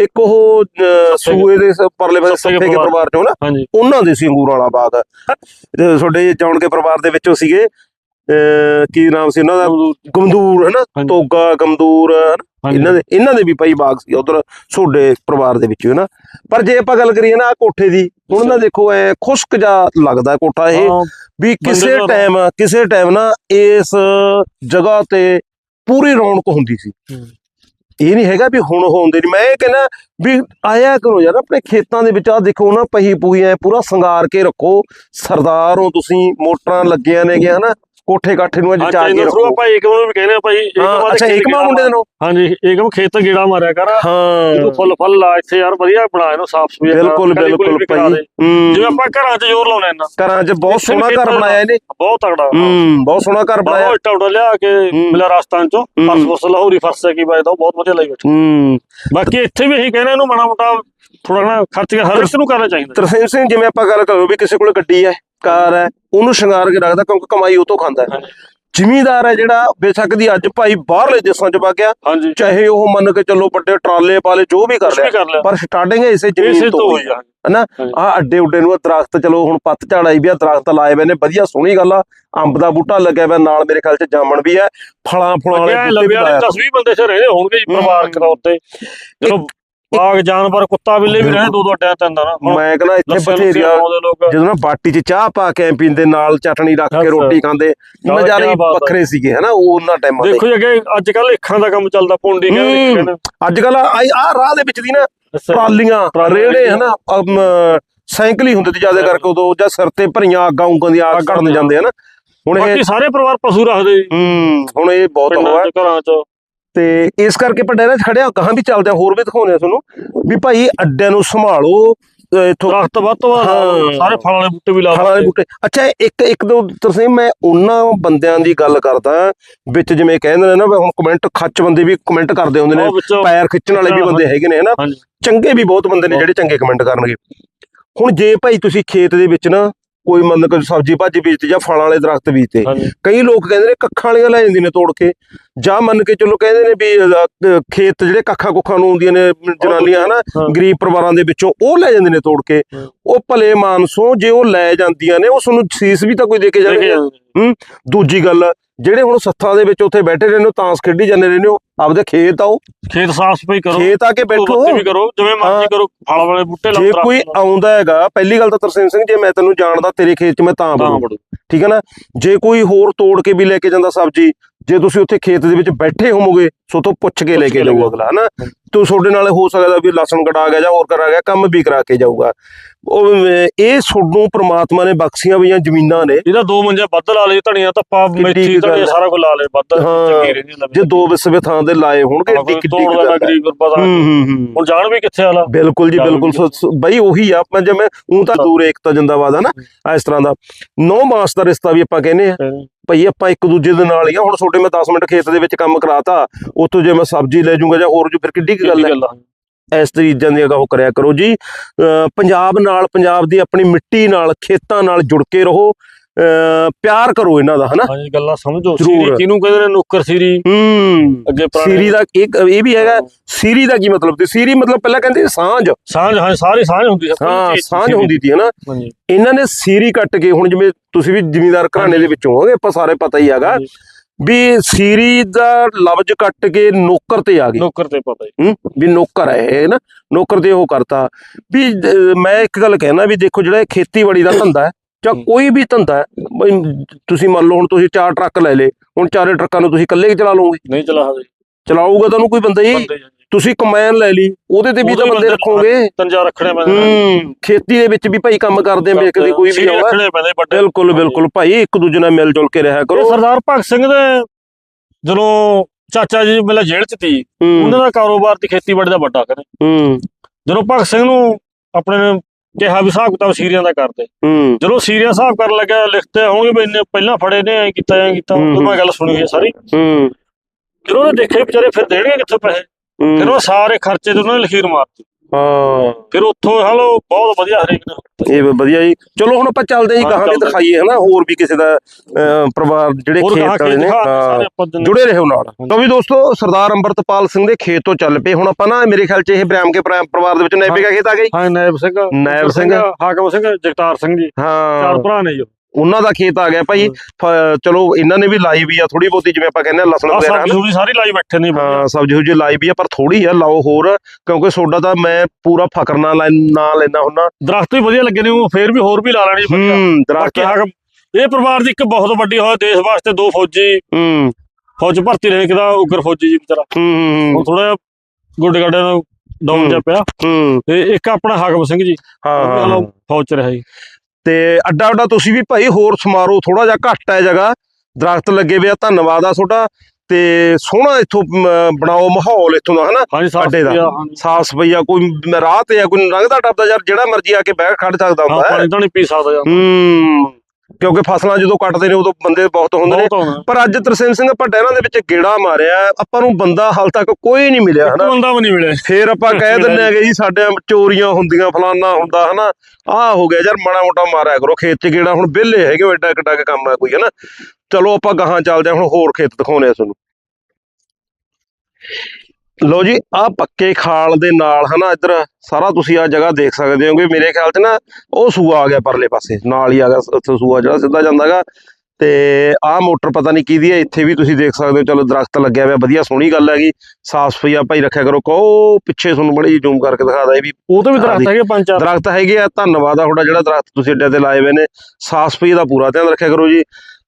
ਇੱਕ ਉਹ ਸੂਏ ਦੇ ਪਰਲੇ ਪਾਸੇ ਸੱਤੇ ਕੇ ਪਰਿਵਾਰ। ਚੋਂ ਨਾ ਉਹਨਾਂ ਦੇ ਸੀ ਅੰਗੂਰਾਂ ਵਾਲਾ ਬਾਗ। ਤੇ ਤੁਹਾਡੇ ਜਾਣ ਕੇ ਪਰਿਵਾਰ ਦੇ ਵਿੱਚੋਂ ਸੀਗੇ। ਕੀ ਨਾਮ ਸੀ ਉਹਨਾਂ ਦਾ? ਗਮਦੂਰ ਹੈਨਾ। ਤੋਗਾ ਗਮਦੂਰ ਹਨਾ? ਇਹਨਾਂ ਦੇ ਇਹਨਾਂ ਦੇ ਵੀ ਭਾਈ ਬਾਗ ਸੀ ਉਧਰ ਤੁਹਾਡੇ ਪਰਿਵਾਰ ਦੇ ਵਿੱਚ ਨਾ ਪਰ ਜੇ ਆਪਾਂ ਗੱਲ ਕਰੀਏ ਨਾ ਕੋਠੇ ਦੀ ਹੁਣ ਨਾ ਦੇਖੋ ਐ ਖੁਸ਼ਕ ਜਾ ਲੱਗਦਾ ਕੋਠਾ ਇਹ ਵੀ ਕਿਸੇ ਟਾਈਮ ਕਿਸੇ ਟਾਈਮ ਨਾ ਇਸ ਜਗ੍ਹਾ ਤੇ ਪੂਰੀ ਰੌਣਕ ਹੁੰਦੀ ਸੀ। ਇਹ ਨਹੀਂ ਹੈਗਾ ਵੀ ਹੁਣ ਹੁੰਦੇ ਨਹੀਂ ਮੈਂ ਇਹ ਕਹਿੰਦਾ ਵੀ ਆਇਆ ਕਰੋ ਯਾਰ ਆਪਣੇ ਖੇਤਾਂ ਦੇ ਵਿੱਚ ਆ ਦੇਖੋ ਨਾ ਪਹੀ ਪੂਈ ਐ ਪੂਰਾ ਸ਼ਿੰਗਾਰ ਕੇ ਰੱਖੋ। ਸਰਦਾਰ ਹੋ ਤੁਸੀਂ ਮੋਟਰਾਂ ਲੱਗੀਆਂ ਨੇ ਗਿਆ ਹਨਾ? ਕੋਠੇ ਕਾਠੇ ਨੂੰ ਅੱਜ ਹਾਂ ਚਾ ਕੇ ਰੱਖੋ। ਭਾਈ ਏਕਮ ਨੂੰ ਵੀ ਕਹਿੰਦੇ ਆ ਭਾਈ ਏਕਮ ਅੱਛਾ ਖੇਤ ਇੱਕ ਮਾਂ ਗੇੜਾ ਮੁੰਡੇ ਦੇ ਨੂੰ ਹਾਂਜੀ ਏਕਮ ਖੇਤ ਗੇੜਾ ਮਾਰਿਆ ਕਰ। ਹਾਂ। ਇਹਨੂੰ ਫੁੱਲ ਫੁੱਲ ਲਾ ਇੱਥੇ ਯਾਰ ਵਧੀਆ ਬਣਾ ਇਹਨੂੰ ਸਾਫ਼ ਸੁਥਰਾ ਬਿਲਕੁਲ ਕਲੀ ਕੁਲੀ ਬਿਲਕੁਲ ਭਾਈ। ਜਿਵੇਂ ਆਪਾਂ ਘਰਾਂ 'ਚ ਜ਼ੋਰ ਲਾਉਣੇ ਨਾ। ਘਰਾਂ 'ਚ ਬਹੁਤ ਸੋਹਣਾ ਘਰ ਬਣਾਇਆ ਇਹਨੇ। ਬਹੁਤ ਤਗੜਾ ਹੂੰ ਬਹੁਤ ਸੋਹਣਾ ਘਰ ਬਣਾਇਆ। ਬਹੁਤ ਟੌੜਾ ਲਿਆ ਕੇ ਹੂੰ। ਮਿਲਾ ਰਾਜਸਥਾਨ ਚੋਂ। ਫਰਸ ਫਰਸ ਲਾਹੌਰੀ ਫਰਸ ਕੀ ਬਾਈ ਦਾ ਬਹੁਤ ਵਧੀਆ ਲਈ ਬੈਠਾ। ਹੂੰ। ਬਾਕੀ ਇੱਥੇ ਵੀ ਇਹੀ ਕਹਿੰਦੇ ਇਹਨੂੰ ਮਾੜਾ ਮੋਟਾ ਥੋੜਾ ਨਾ ਖਰਚ ਕੇ ਹਰ ਇੱਕ ਨੂੰ ਕਰਨਾ ਚਾਹੀਦਾ। ਤਰਸੇਮ ਸਿੰਘ ਜਿਵੇਂ ਆਪਾਂ ਗੱਲ ਕਰੋ ਵੀ ਕਿਸੇ ਕੋਲ ਗੱਡੀ ਹੈ ਕਾਰ ਹੈ ਉਹਨੂੰ ਸ਼ਿੰਗਾਰ ਕੇ ਰੱਖਦਾ ਕਿਉਂਕਿ ਕਮਾਈ ਉਹ ਤੋਂ ਖਾਂਦਾ ਹੈ। ਜ਼ਿਮੀਦਾਰ ਹੈ ਜਿਹੜਾ ਬੇਸ਼ੱਕ ਦੀ ਅੱਜ ਭਾਈ ਬਾਹਰਲੇ ਦੇਸ਼ਾਂ 'ਚ ਵਗ ਗਿਆ ਚਾਹੇ ਉਹ ਮੰਨ ਕੇ ਚੱਲੋ ਵੱਡੇ ਟਰਾਲੇ ਪਾਲੇ ਜੋ ਵੀ ਕਰ ਲਿਆ ਕਰ ਪਰ ਸਟਾਰਟਿੰਗ ਇਸੇ ਜ਼ਮੀਨ ਤੋਂ ਹੋਈ ਆ। ਹਨਾ। ਆ ਅੱਡੇ ਉੱਡੇ ਨੂੰ ਦਰਖਤ ਚਲੋ ਹੁਣ ਪੱਤ ਝਾੜ ਆਈ ਵੀ ਆ ਦਰਖਤ ਲਾਏ ਹੋਏ ਨੇ ਵਧੀਆ ਸੋਹਣੀ ਗੱਲ ਆ। ਅੰਬ ਦਾ ਬੂਟਾ ਲੱਗਿਆ ਹੋਇਆ ਨਾਲ ਮੇਰੇ ਖਿਆਲ 'ਚ ਜਾਮਣ ਵੀ ਹੈ। ਫਲਾਂ ਫੁਲਾਂ ਵਾਲੇ ਬੂਟੇ ਵੀ ਲਾਇਆ। 10 20 ਬੰਦੇ ਚ ਰਹਿੰਦੇ ਹੋਣਗੇ ਜੀ ਪਰਿਵਾਰਕ ਤੌਰ ਤੇ। ਚਲੋ ਬਾਗ ਜਾਨਵਰ ਕੁੱਤਾ ਬਿੱਲੇ ਵੀ ਰਹੇ ਦੋ ਦੋ ਅੱਡਿਆਂ ਤੇ ਅੰਦਰ ਹੁਣ ਮੈਂ ਕਹਿੰਦਾ ਇੱਥੇ ਬਥੇਰੀਆਂ ਜਦੋਂ ਨਾ ਬਾਟੀ 'ਚ ਚਾਹ ਪਾ ਕੇ ਪੀਂਦੇ ਨਾਲ ਚਟਣੀ ਰੱਖ ਕੇ। ਰੋਟੀ ਖਾਂਦੇ ਨਜ਼ਾਰੇ। ਵੱਖਰੇ ਸੀਗੇ ਹਨਾ ਉਹ ਉਹਨਾਂ ਟਾਈਮਾਂ ਦੇ ਦੇਖੋ ਜੀ ਅੱਗੇ ਅੱਜ ਕੱਲ ਅੱਖਾਂ ਦਾ ਕੰਮ ਚੱਲਦਾ ਪੁੰਡੀ। ਕਹਿੰਦੇ ਅੱਜ ਕੱਲ ਆ ਰਾਹ ਦੇ ਵਿੱਚ ਦੀ ਨਾ। ਟਰਾਲੀਆਂ ਰੇੜੇ। ਹਨਾ ਸਾਈਕਲ ਹੀ ਹੁੰਦੇ ਤੇ ਜ਼ਿਆਦਾ ਕਰਕੇ ਉਦੋਂ ਜਾਂ ਸਿਰ ਤੇ ਭਰੀਆਂ ਅੱਗਾਂ ਉਂਗਾਂ ਦੀ ਆਗ ਕੱਢਣ ਜਾਂਦੇ ਹਨਾ ਹੁਣ ਇਹ ਬਾਕੀ ਸਾਰੇ ਪਰਿਵਾਰ ਪਸ਼ੂ ਰੱਖਦੇ ਹੂੰ ਹੁਣ ਇਹ ਬਹੁਤ ਹੋਇਆ ਘਰਾਂ ਚ ਤੇ ਇਸ ਕਰਕੇ ਆਪਾਂ ਡੈਰਾਂ 'ਚ ਖੜਿਆ ਕਹਾਂ ਵੀ ਚੱਲਦੇ ਆ ਹੋਰ ਵੀ ਦਿਖਾਉਂਦੇ ਆ ਤੁਹਾਨੂੰ ਵੀ ਭਾਈ ਅੱਡਿਆਂ ਨੂੰ ਸੰਭਾਲੋ ਇੱਥੋਂ ਦਰਖਤ ਵੱਧ ਤੋਂ ਵੱਧ। ਸਾਰੇ ਫਲਾਂ ਵਾਲੇ ਬੂਟੇ ਵੀ ਲਾ ਫਲਾਂ ਸਕਦੇ ਬੂਟੇ। ਅੱਛਾ ਇੱਕ ਇੱਕ ਦੋ ਤਰਸੇਮ ਮੈਂ ਉਹਨਾਂ ਬੰਦਿਆਂ ਦੀ ਗੱਲ ਕਰਦਾ ਵਿੱਚ ਜਿਵੇਂ ਕਹਿੰਦੇ ਨੇ ਨਾ ਹੁਣ ਕਮੈਂਟ ਖੱਚ ਬੰਦੇ ਵੀ ਕਮੈਂਟ ਕਰਦੇ ਹੁੰਦੇ ਨੇ ਪੈਰ ਖਿੱਚਣ ਵਾਲੇ ਵੀ ਬੰਦੇ ਹੈਗੇ ਨੇ ਹਨਾ? ਚੰਗੇ ਵੀ ਬਹੁਤ ਬੰਦੇ ਨੇ ਜਿਹੜੇ ਚੰਗੇ ਕਮੈਂਟ ਕਰਨਗੇ। ਹੁਣ ਜੇ ਭਾਈ ਤੁਸੀਂ ਖੇਤ ਦੇ ਵਿੱਚ ਨਾ ਕੋਈ ਮੰਨ ਕੇ ਸਬਜ਼ੀ ਭਾਜੀ ਬੀਜਤੇ ਜਾਂ ਫਲਾਂ ਵਾਲੇ ਦਰਖਤ ਬੀਜਤੇ ਕਈ ਲੋਕ ਕਹਿੰਦੇ ਨੇ ਕੱਖਾਂ ਵਾਲੀਆਂ ਲੈ ਜਾਂਦੇ ਨੇ ਤੋੜ ਕੇ। ਜਾਂ ਮੰਨ ਕੇ ਚਲੋ ਕਹਿੰਦੇ ਨੇ ਵੀ ਖੇਤ ਜਿਹੜੇ ਕੱਖਾਂ ਕੁੱਖਾਂ ਨੂੰ ਹੁੰਦੀਆਂ ਨੇ ਜਨਾਨੀਆਂ ਹਨਾ। ਗਰੀਬ ਪਰਿਵਾਰਾਂ ਦੇ ਵਿੱਚੋਂ ਉਹ ਲੈ ਜਾਂਦੇ ਨੇ ਤੋੜ ਕੇ। ਉਹ ਭਲੇ ਮਾਨਸੋਂ ਜੇ ਉਹ ਲੈ ਜਾਂਦੀਆਂ ਨੇ ਉਸ ਨੂੰ ਸੀਸ ਵੀ ਤਾਂ ਕੋਈ ਦੇ ਕੇ ਜਾਣਗੇ। ਜਾਂਦੇ ਦੂਜੀ ਗੱਲ ਜਿਹੜੇ ਹੁਣ ਸੱਥਾਂ ਦੇ ਵਿੱਚ ਉੱਥੇ ਬੈਠੇ ਰਹਿੰਦੇ ਹੋ ਤਾਂਸ ਖੇਡੀ ਜਾਂਦੇ ਰਹਿੰਦੇ ਹੋ ਆਪਦੇ ਖੇਤ ਆਓ। ਖੇਤ ਸਾਫ਼ ਸਫ਼ਾਈ ਕਰੋ ਖੇਤ ਆ ਕੇ ਬੈਠੋ। ਵੀ ਕਰੋ ਜਿਵੇਂ ਮਰਜ਼ੀ ਹਾਂ। ਕਰੋ ਫਲ ਵਾਲੇ ਬੂਟੇ ਲਾਓ ਜੇ ਕੋਈ ਆਉਂਦਾ ਹੈਗਾ ਪਹਿਲੀ ਗੱਲ ਤਾਂ ਤਰਸੇਮ ਸਿੰਘ ਜੇ ਮੈਂ ਤੈਨੂੰ ਜਾਣਦਾ ਤੇਰੇ ਖੇਤ 'ਚ ਮੈਂ ਤਾਂ ਬੜੋ ਠੀਕ ਹੈ ਨਾ? ਜੇ ਕੋਈ ਹੋਰ ਤੋੜ ਕੇ ਵੀ ਲੈ ਕੇ ਜਾਂਦਾ ਸਬਜ਼ੀ ਜੇ ਤੁਸੀਂ ਉੱਥੇ ਖੇਤ ਦੇ ਵਿੱਚ ਬੈਠੇ ਹੋਵੋਗੇ ਸੋ ਤੋਂ ਪੁੱਛ ਕੇ ਲੈ ਕੇ ਕੇ ਲੈ ਜਾਊ ਕੇ ਅਗਲਾ ਹਨਾ? ਤੋ ਤੁਹਾਡੇ ਨਾਲ ਹੋ ਸਕਦਾ ਵੀ ਲਸਣ ਕਟਾ ਗਿਆ ਜਾਂ ਹੋਰ ਕਰਾ ਗਿਆ ਕੰਮ ਵੀ ਕਰਾ ਕੇ ਜਾਊਗਾ। ਉਹ ਇਹ ਤੁਹਾਨੂੰ ਪ੍ਰਮਾਤਮਾ ਨੇ ਬਖਸ਼ੀਆਂ ਹੋਈਆਂ ਜ਼ਮੀਨਾਂ ਨੇ। ਇਹਦਾ ਦੋ ਮੰਜੇ ਵੱਧ ਲਾ ਲਏ ਧਣੀਆਂ ਧੱਪਾ ਕਿੱਡੀ ਮੇਥੀ ਧਣੀਆਂ ਹੈ। ਸਾਰਾ ਕੁਝ ਲਾ ਲਏ ਵੱਧ ਹਾਂ। ਚੰਗੀ ਰਹਿੰਦੀ ਜੇ ਦੋ ਵਿਸਵੇ ਥਾਂ ਦੇ ਲਾਏ ਹੋਣਗੇ ਕਿੱਡੀ ਤੋੜ ਕੁ ਲੈਣਾ ਗੱਲ ਹੈ। ਗਰੀਬ ਪਤਾ ਹੂੰ ਹੂੰ ਹੂੰ। ਹੁਣ ਜਾਣ ਵੀ ਕਿੱਥੇ ਆਲਾ ਬਿਲਕੁਲ ਜੀ ਬਿਲਕੁਲ। ਬਈ ਉਹੀ ਆ ਆਪਾਂ ਜਿਵੇਂ ਉਹ ਤਾਂ ਦੂਰ ਏਕਤਾ ਜਿੰਦਾਬਾਦ ਆ ਨਾ ਇਸ ਤਰ੍ਹਾਂ ਦਾ। ਨੌ ਮਾਸ ਦਾ ਰਿਸ਼ਤਾ ਵੀ ਆਪਾਂ ਕਹਿੰਦੇ ਆ। ਭਈ ਆਪਾਂ ਇੱਕ ਦੂਜੇ ਦੇ ਨਾਲ ਹੀ ਆ। ਹੁਣ ਛੋਟੇ ਮੈਂ 10 ਮਿੰਟ ਖੇਤ ਦੇ ਵਿੱਚ ਕੰਮ ਕਰਾਤਾ ਉੱਥੋਂ ਜੇ ਮੈਂ ਸਬਜ਼ੀ ਲੈ ਜਾਊਂਗਾ ਜਾਂ ਹੋਰ ਜੋ ਫਿਰ ਕਿੱਡੀ ਕੁ ਗੱਲ ਹੈ। ਇਸ ਚੀਜ਼ਾਂ ਦੀ ਉਹ ਕਰਿਆ ਕਰੋ ਜੀ। ਪੰਜਾਬ ਨਾਲ ਪੰਜਾਬ ਦੀ ਆਪਣੀ ਮਿੱਟੀ ਨਾਲ ਖੇਤਾਂ ਨਾਲ ਜੁੜ ਕੇ ਰਹੋ। ਪਿਆਰ ਕਰੋ ਇਹਨਾਂ ਦਾ ਹਨਾ? ਹਾਂਜੀ ਗੱਲਾਂ ਸਮਝੋ। ਸੀਰੀ ਕਿਹਨੂੰ ਕਹਿੰਦੇ ਨੇ? ਨੌਕਰ ਸੀਰੀ। ਹੂੰ। ਅੱਗੇ ਪੁਰਾਣੇ ਸੀਰੀ ਦਾ ਇੱਕ ਇਹ ਵੀ ਹੈਗਾ ਸੀਰੀ ਦਾ ਕੀ ਮਤਲਬ ਤੇ ਸੀਰੀ ਮਤਲਬ ਪਹਿਲਾਂ ਕਹਿੰਦੇ ਸਾਂਝ। ਸਾਂਝ ਹਾਂ ਸਾਰੀ ਸਾਂਝ ਹੁੰਦੀ ਹੈ ਹਾਂ ਸਾਂਝ ਹੁੰਦੀ ਸੀ ਹਨਾ? ਇਹਨਾਂ ਨੇ ਸੀਰੀ ਕੱਟ ਕੇ ਹੁਣ ਜਿਵੇਂ ਤੁਸੀਂ ਵੀ ਜ਼ਿਮੀਦਾਰ ਘਰਾਣੇ ਦੇ ਵਿੱਚੋਂ ਹੋਗੇ ਆਪਾਂ ਸਾਰੇ ਪਤਾ ਹੀ ਹੈਗਾ। ਵੀ ਸੀਰੀ ਦਾ ਲਫ਼ਜ਼ ਕੱਟ ਕੇ ਨੌਕਰ ਤੇ ਆ ਗਏ। ਨੌਕਰ ਤੇ ਪਤਾ ਹੂੰ। ਵੀ ਨੌਕਰ ਹੈ ਇਹ ਨਾ ਨੌਕਰ ਤੇ ਉਹ ਕਰਤਾ। ਵੀ ਮੈਂ ਇੱਕ ਗੱਲ ਕਹਿਣਾ ਵੀ ਦੇਖੋ ਜਿਹੜਾ ਇਹ ਖੇਤੀਬਾੜੀ ਦਾ ਧੰਦਾ ਹੈ ਜਾਂ। ਕੋਈ ਵੀ ਧੰਦਾ ਹੈ ਬਈ ਤੁਸੀਂ ਮੰਨ ਲਓ ਹੁਣ ਤੁਸੀਂ ਚਾਰ ਟਰੱਕ ਲੈ ਲੇ ਹੁਣ ਚਾਰੇ ਟਰੱਕਾਂ ਨੂੰ ਤੁਸੀਂ ਇਕੱਲੇ ਹੀ ਚਲਾ ਲਓਗੇ? ਨਹੀਂ ਚਲਾ ਸਕਦੇ। ਚਲਾਊਗਾ ਤੁਹਾਨੂੰ ਕੋਈ ਬੰਦਾ ਹੀ? ਤੁਸੀਂ ਕਮੈਨ ਲੈ ਲਈ ਉਹਦੇ ਤੇ ਵੀ ਤਾਂ ਬੰਦੇ ਰੱਖੋਗੇ? ਤੰਜਾ ਰੱਖਣੇ ਪੈਂਦੇ ਹੂੰ ਖੇਤੀ ਦੇ ਵਿੱਚ ਵੀ ਭਾਈ ਕੰਮ ਕਰਦੇ ਆ ਵੇਖਦੇ ਕੋਈ ਵੀ ਆਉਂਦਾ। ਬਿਲਕੁਲ ਬਿਲਕੁਲ। ਭਾਈ ਇੱਕ ਦੂਜੇ ਨਾਲ ਮਿਲ ਜੁਲ ਕੇ ਰਿਹਾ ਇਹ ਕਰੋ ਸਰਦਾਰ ਭਗਤ ਸਿੰਘ ਦੇ ਜਦੋਂ ਚਾਚਾ ਜੀ ਮੇਲਾ ਜੇਲ੍ਹ ਚ ਸੀ ਉਹਨਾਂ ਦਾ ਕਾਰੋਬਾਰ ਤੇ ਖੇਤੀਬਾੜੀ ਦਾ ਵੱਡਾ ਕਰੇ ਹੂੰ। ਜਦੋਂ ਭਗਤ ਸਿੰਘ ਨੂੰ ਆਪਣੇ ਕਿਹਾ ਵੀ ਹਿਸਾਬ ਕਿਤਾਬ ਸੀਰੀਆਂ ਦਾ ਕਰਦੇ ਹੂੰ। ਜਦੋਂ ਸੀਰੀਆ ਹਿਸਾਬ ਕਰਨ ਲੱਗਿਆ ਲਿਖਤੇ ਹੋਣਗੇ ਵੀ ਇੰਨੇ ਪਹਿਲਾਂ ਫੜੇ ਨੇ ਐ ਕੀਤਾ ਐ ਕੀਤਾ ਉਹ ਮੈਂ ਗੱਲ ਸੁਣੀ ਹੈ ਸਾਰੀ। ਹੂੰ। ਜਦੋਂ ਉਹਨੇ ਦੇਖੇ ਵਿਚਾਰੇ ਫਿਰ ਦੇਣਗੇ ਕਿੱਥੋਂ ਪੈਸੇ? ਫਿਰ ਉਹ ਸਾਰੇ ਖਰਚੇ ਤੇ ਉਹਨਾਂ ਨੇ ਲਖੀਰ ਮਾਰਤੀ। ਹਾਂ। ਫਿਰ ਉੱਥੋਂ ਹਲੋ ਬਹੁਤ ਵਧੀਆ ਹਰੇਕ ਨੇ ਇਹ ਵਧੀਆ ਜੀ। ਚਲੋ ਹੁਣ ਆਪਾਂ ਚੱਲਦੇ ਜੀ ਹਾਂ, ਗਾਹਾਂ ਵੀ ਚੱਲਦੇ। ਦਿਖਾਈਏ ਹਨਾ ਹੋਰ ਵੀ ਕਿਸੇ ਦਾ ਅਹ, ਪਰਿਵਾਰ ਜਿਹੜੇ ਹੋਰ ਖੇਤ ਵਾਲੇ ਨੇ ਹਾਂ ਜੁੜੇ ਰਹੋ ਨਾਲ। ਤਾਂ ਵੀ ਦੋਸਤੋ ਸਰਦਾਰ ਅੰਮ੍ਰਿਤਪਾਲ ਸਿੰਘ ਦੇ ਖੇਤ ਤੋਂ ਚੱਲ ਪਏ। ਹੁਣ ਆਪਾਂ ਨਾ ਮੇਰੇ ਖਿਆਲ ਚ ਇਹ ਬ੍ਰਾਹਮ ਕੇ ਪਰਿ- ਪਰਿਵਾਰ ਦੇ ਵਿੱਚ ਨੈਬੇ ਦਾ ਖੇਤ ਆ ਗਈ ਹਾਂ ਨਾਇਬ ਸਿੰਘ। ਨਾਇਬ ਸਿੰਘ। ਹਾਕਮ ਸਿੰਘ ਜਗਤਾਰ ਸਿੰਘ ਜੀ। ਹਾਂ। ਚਾਰ ਭਰਾ ਨੇ ਜੋ ਉਹਨਾਂ ਦਾ ਖੇਤ ਆ ਗਿਆ ਭਾਈ। ਚਲੋ ਇਹਨਾਂ ਨੇ ਵੀ ਲਾਈ ਵੀ ਆ ਥੋੜੀ ਬਹੁਤੀ ਜਿਵੇਂ ਆਪਾਂ ਕਹਿੰਦੇ ਆ ਲਸਣ ਵਗੈਰਾ ਸਬਜ਼ੀ। ਸੁਬਜ਼ੀ ਸਾਰੀ ਲਾਈ ਬੈਠੇ ਨੇ। ਹਾਂ ਸਬਜ਼ੀ ਸੁਬਜ਼ੀ ਲਾਈ ਵੀ ਆ ਪਰ ਥੋੜੀ ਆ ਲਾਓ ਹੋਰ ਕਿਉਂਕਿ ਸੋਡਾ ਤਾਂ ਮੈਂ ਪੂਰਾ ਫਕਰ ਨਾਲ ਨਾ ਲੈਣਾ ਹੁੰਨਾ ਦਰਖਤ ਵੀ ਵਧੀਆ ਲੱਗੇ ਨੇ ਉਹ ਫੇਰ ਵੀ ਹੋਰ ਵੀ ਲਾ ਲੈਣੀ ਹੂੰ ਦਰਖਤ ਇਹ ਪਰਿਵਾਰ ਦੀ ਇੱਕ ਬਹੁਤ ਵੱਡੀ ਹੋਇਆ ਦੇਸ਼ ਵਾਸਤੇ ਦੋ ਫੌਜੀ। ਹੂੰ। ਫੌਜ ਭਰਤੀ ਰਹੇ ਕਿਦਾ ਉਗਰ ਫੌਜੀ ਜੀ ਵਿਚਾਰਾ। ਹੂੰ ਉਹ ਥੋੜਾ ਗੋਡੇ ਗਾਡੇ ਨੂੰ ਡਾਊਨ ਜਿਹਾ ਪਿਆ। ਹੂੰ। ਤੇ ਇੱਕ ਆਪਣਾ ਹਾਕਮ ਸਿੰਘ ਜੀ। ਹਾਂ। ਫੌਜ 'ਚ ਰਿਹਾ ਜੀ। ਤੇ ਅੱਡਾ ਅੱਡਾ ਤੁਸੀਂ ਵੀ ਭਾਈ ਹੋਰ ਸਮਾਰੋ ਥੋੜਾ ਜਿਹਾ ਘੱਟ ਹੈ ਜਗ੍ਹਾ। ਦਰਖਤ ਲੱਗੇ ਵੇ ਆ ਧੰਨਵਾਦ ਆ ਤੁਹਾਡਾ। ਤੇ ਸੋਹਣਾ ਇੱਥੋਂ ਬਣਾਓ ਮਾਹੌਲ ਇੱਥੋਂ ਦਾ ਹਨਾ? ਅੱਡੇ ਦਾ। ਸਾਫ਼ ਸਫਾਈਆ ਕੋਈ ਮ- ਰਾਹ ਤੇ ਆ ਕੋਈ ਲੰਘਦਾ ਟੱਪਦਾ ਯਾਰ ਜਿਹੜਾ ਮਰਜ਼ੀ ਆ ਕੇ ਬਹਿ ਖੜ ਸਕਦਾ ਹੁੰਦਾ। ਹੈ ਪਾਣੀ ਤਾਂ ਨਹੀਂ ਪੀ ਸਕਦਾ ਹੂੰ। ਕਿਉਂਕਿ ਫਸਲਾਂ ਜਦੋਂ ਕੱਟਦੇ ਨੇ ਉਦੋਂ ਬੰਦੇ ਬਹੁਤ ਹੁੰਦੇ ਨੇ। ਪਰ ਅੱਜ ਤਰਸੇਮ ਸਿੰਘ ਆਪਾਂ ਡੈਰਾਂ ਦੇ ਵਿੱਚ ਗੇੜਾ ਮਾਰਿਆ ਆਪਾਂ ਨੂੰ ਬੰਦਾ ਹਾਲ ਤੱਕ ਕੋਈ ਨਹੀਂ ਮਿਲਿਆ ਹਨਾ। ਬੰਦਾ ਵੀ ਨਹੀਂ ਮਿਲਿਆ। ਫੇਰ ਆਪਾਂ ਕਹਿ ਦਿੰਨੇ ਆਗੇ ਜੀ ਸਾਡੇ ਚੋਰੀਆਂ ਹੁੰਦੀਆਂ ਫਲਾਨਾ ਹੁੰਦਾ ਹਨਾ। ਆਹ ਹੋ ਗਿਆ ਯਾਰ ਮਾੜਾ ਮੋਟਾ ਮਾਰਿਆ ਕਰੋ ਖੇਤ 'ਚ ਗੇੜਾ। ਹੁਣ ਵਿਹਲੇ ਹੈਗੇ ਐਡਾ ਕਿੱਡਾ ਕੁ ਕੰਮ ਹੈ ਕੋਈ ਹਨਾ। ਚਲੋ ਆਪਾਂ ਗਾਹਾਂ ਚੱਲਦੇ ਹਾਂ ਹੁਣ ਹੋਰ ਖੇਤ ਦਿਖਾਉਣੇ ਆ ਤੁਹਾਨੂੰ। ਲੋ ਜੀ ਆਹ ਪੱਕੇ ਖਾਲ ਦੇ ਨਾਲ ਹਨਾ ਇੱਧਰ ਸਾਰਾ ਤੁਸੀਂ ਆ ਜਗ੍ਹਾ ਦੇਖ ਸਕਦੇ ਹੋਗੇ। ਮੇਰੇ ਖਿਆਲ 'ਚ ਨਾ ਉਹ ਸੂਆ ਆ ਗਿਆ ਪਰਲੇ ਪਾਸੇ ਨਾਲ ਹੀ ਆ ਗਿਆ ਉੱਥੇ ਸੂਆ ਜਿਹੜਾ ਸਿੱਧਾ ਜਾਂਦਾਗਾ ਤੇ ਆਹ ਮੋਟਰ ਪਤਾ ਨਹੀਂ ਕਿਹਦੀ ਹੈ ਇੱਥੇ ਵੀ ਤੁਸੀਂ ਦੇਖ ਸਕਦੇ ਹੋ ਚਲੋ ਦਰਖਤ ਲੱਗਿਆ ਹੋਇਆ ਵਧੀਆ ਸੋਹਣੀ ਗੱਲ ਹੈਗੀ। ਸਾਫ਼ ਸਫ਼ਾਈ ਆ ਭਾਈ ਰੱਖਿਆ ਕਰੋ ਕਹੋ ਪਿੱਛੇ ਤੁਹਾਨੂੰ ਬੜੀ ਜ਼ੂਮ ਕਰਕੇ ਦਿਖਾਦਾ ਇਹ ਵੀ ਉਹ ਤੋਂ ਵੀ ਦਰਖਤ ਹੈਗੇ ਪੰਜ ਚਾਰ। ਦਰਖਤ ਹੈਗੇ ਆ ਧੰਨਵਾਦ ਆ ਤੁਹਾਡਾ ਜਿਹੜਾ ਦਰਖਤ ਤੁਸੀਂ ਅੱਡੇ ਤੇ ਲਾਏ ਹੋਏ ਨੇ। ਸਾਫ਼ ਸਫ਼ਾਈ ਦਾ ਪੂਰਾ ਧਿਆਨ ਰੱਖਿਆ ਕਰੋ ਜੀ।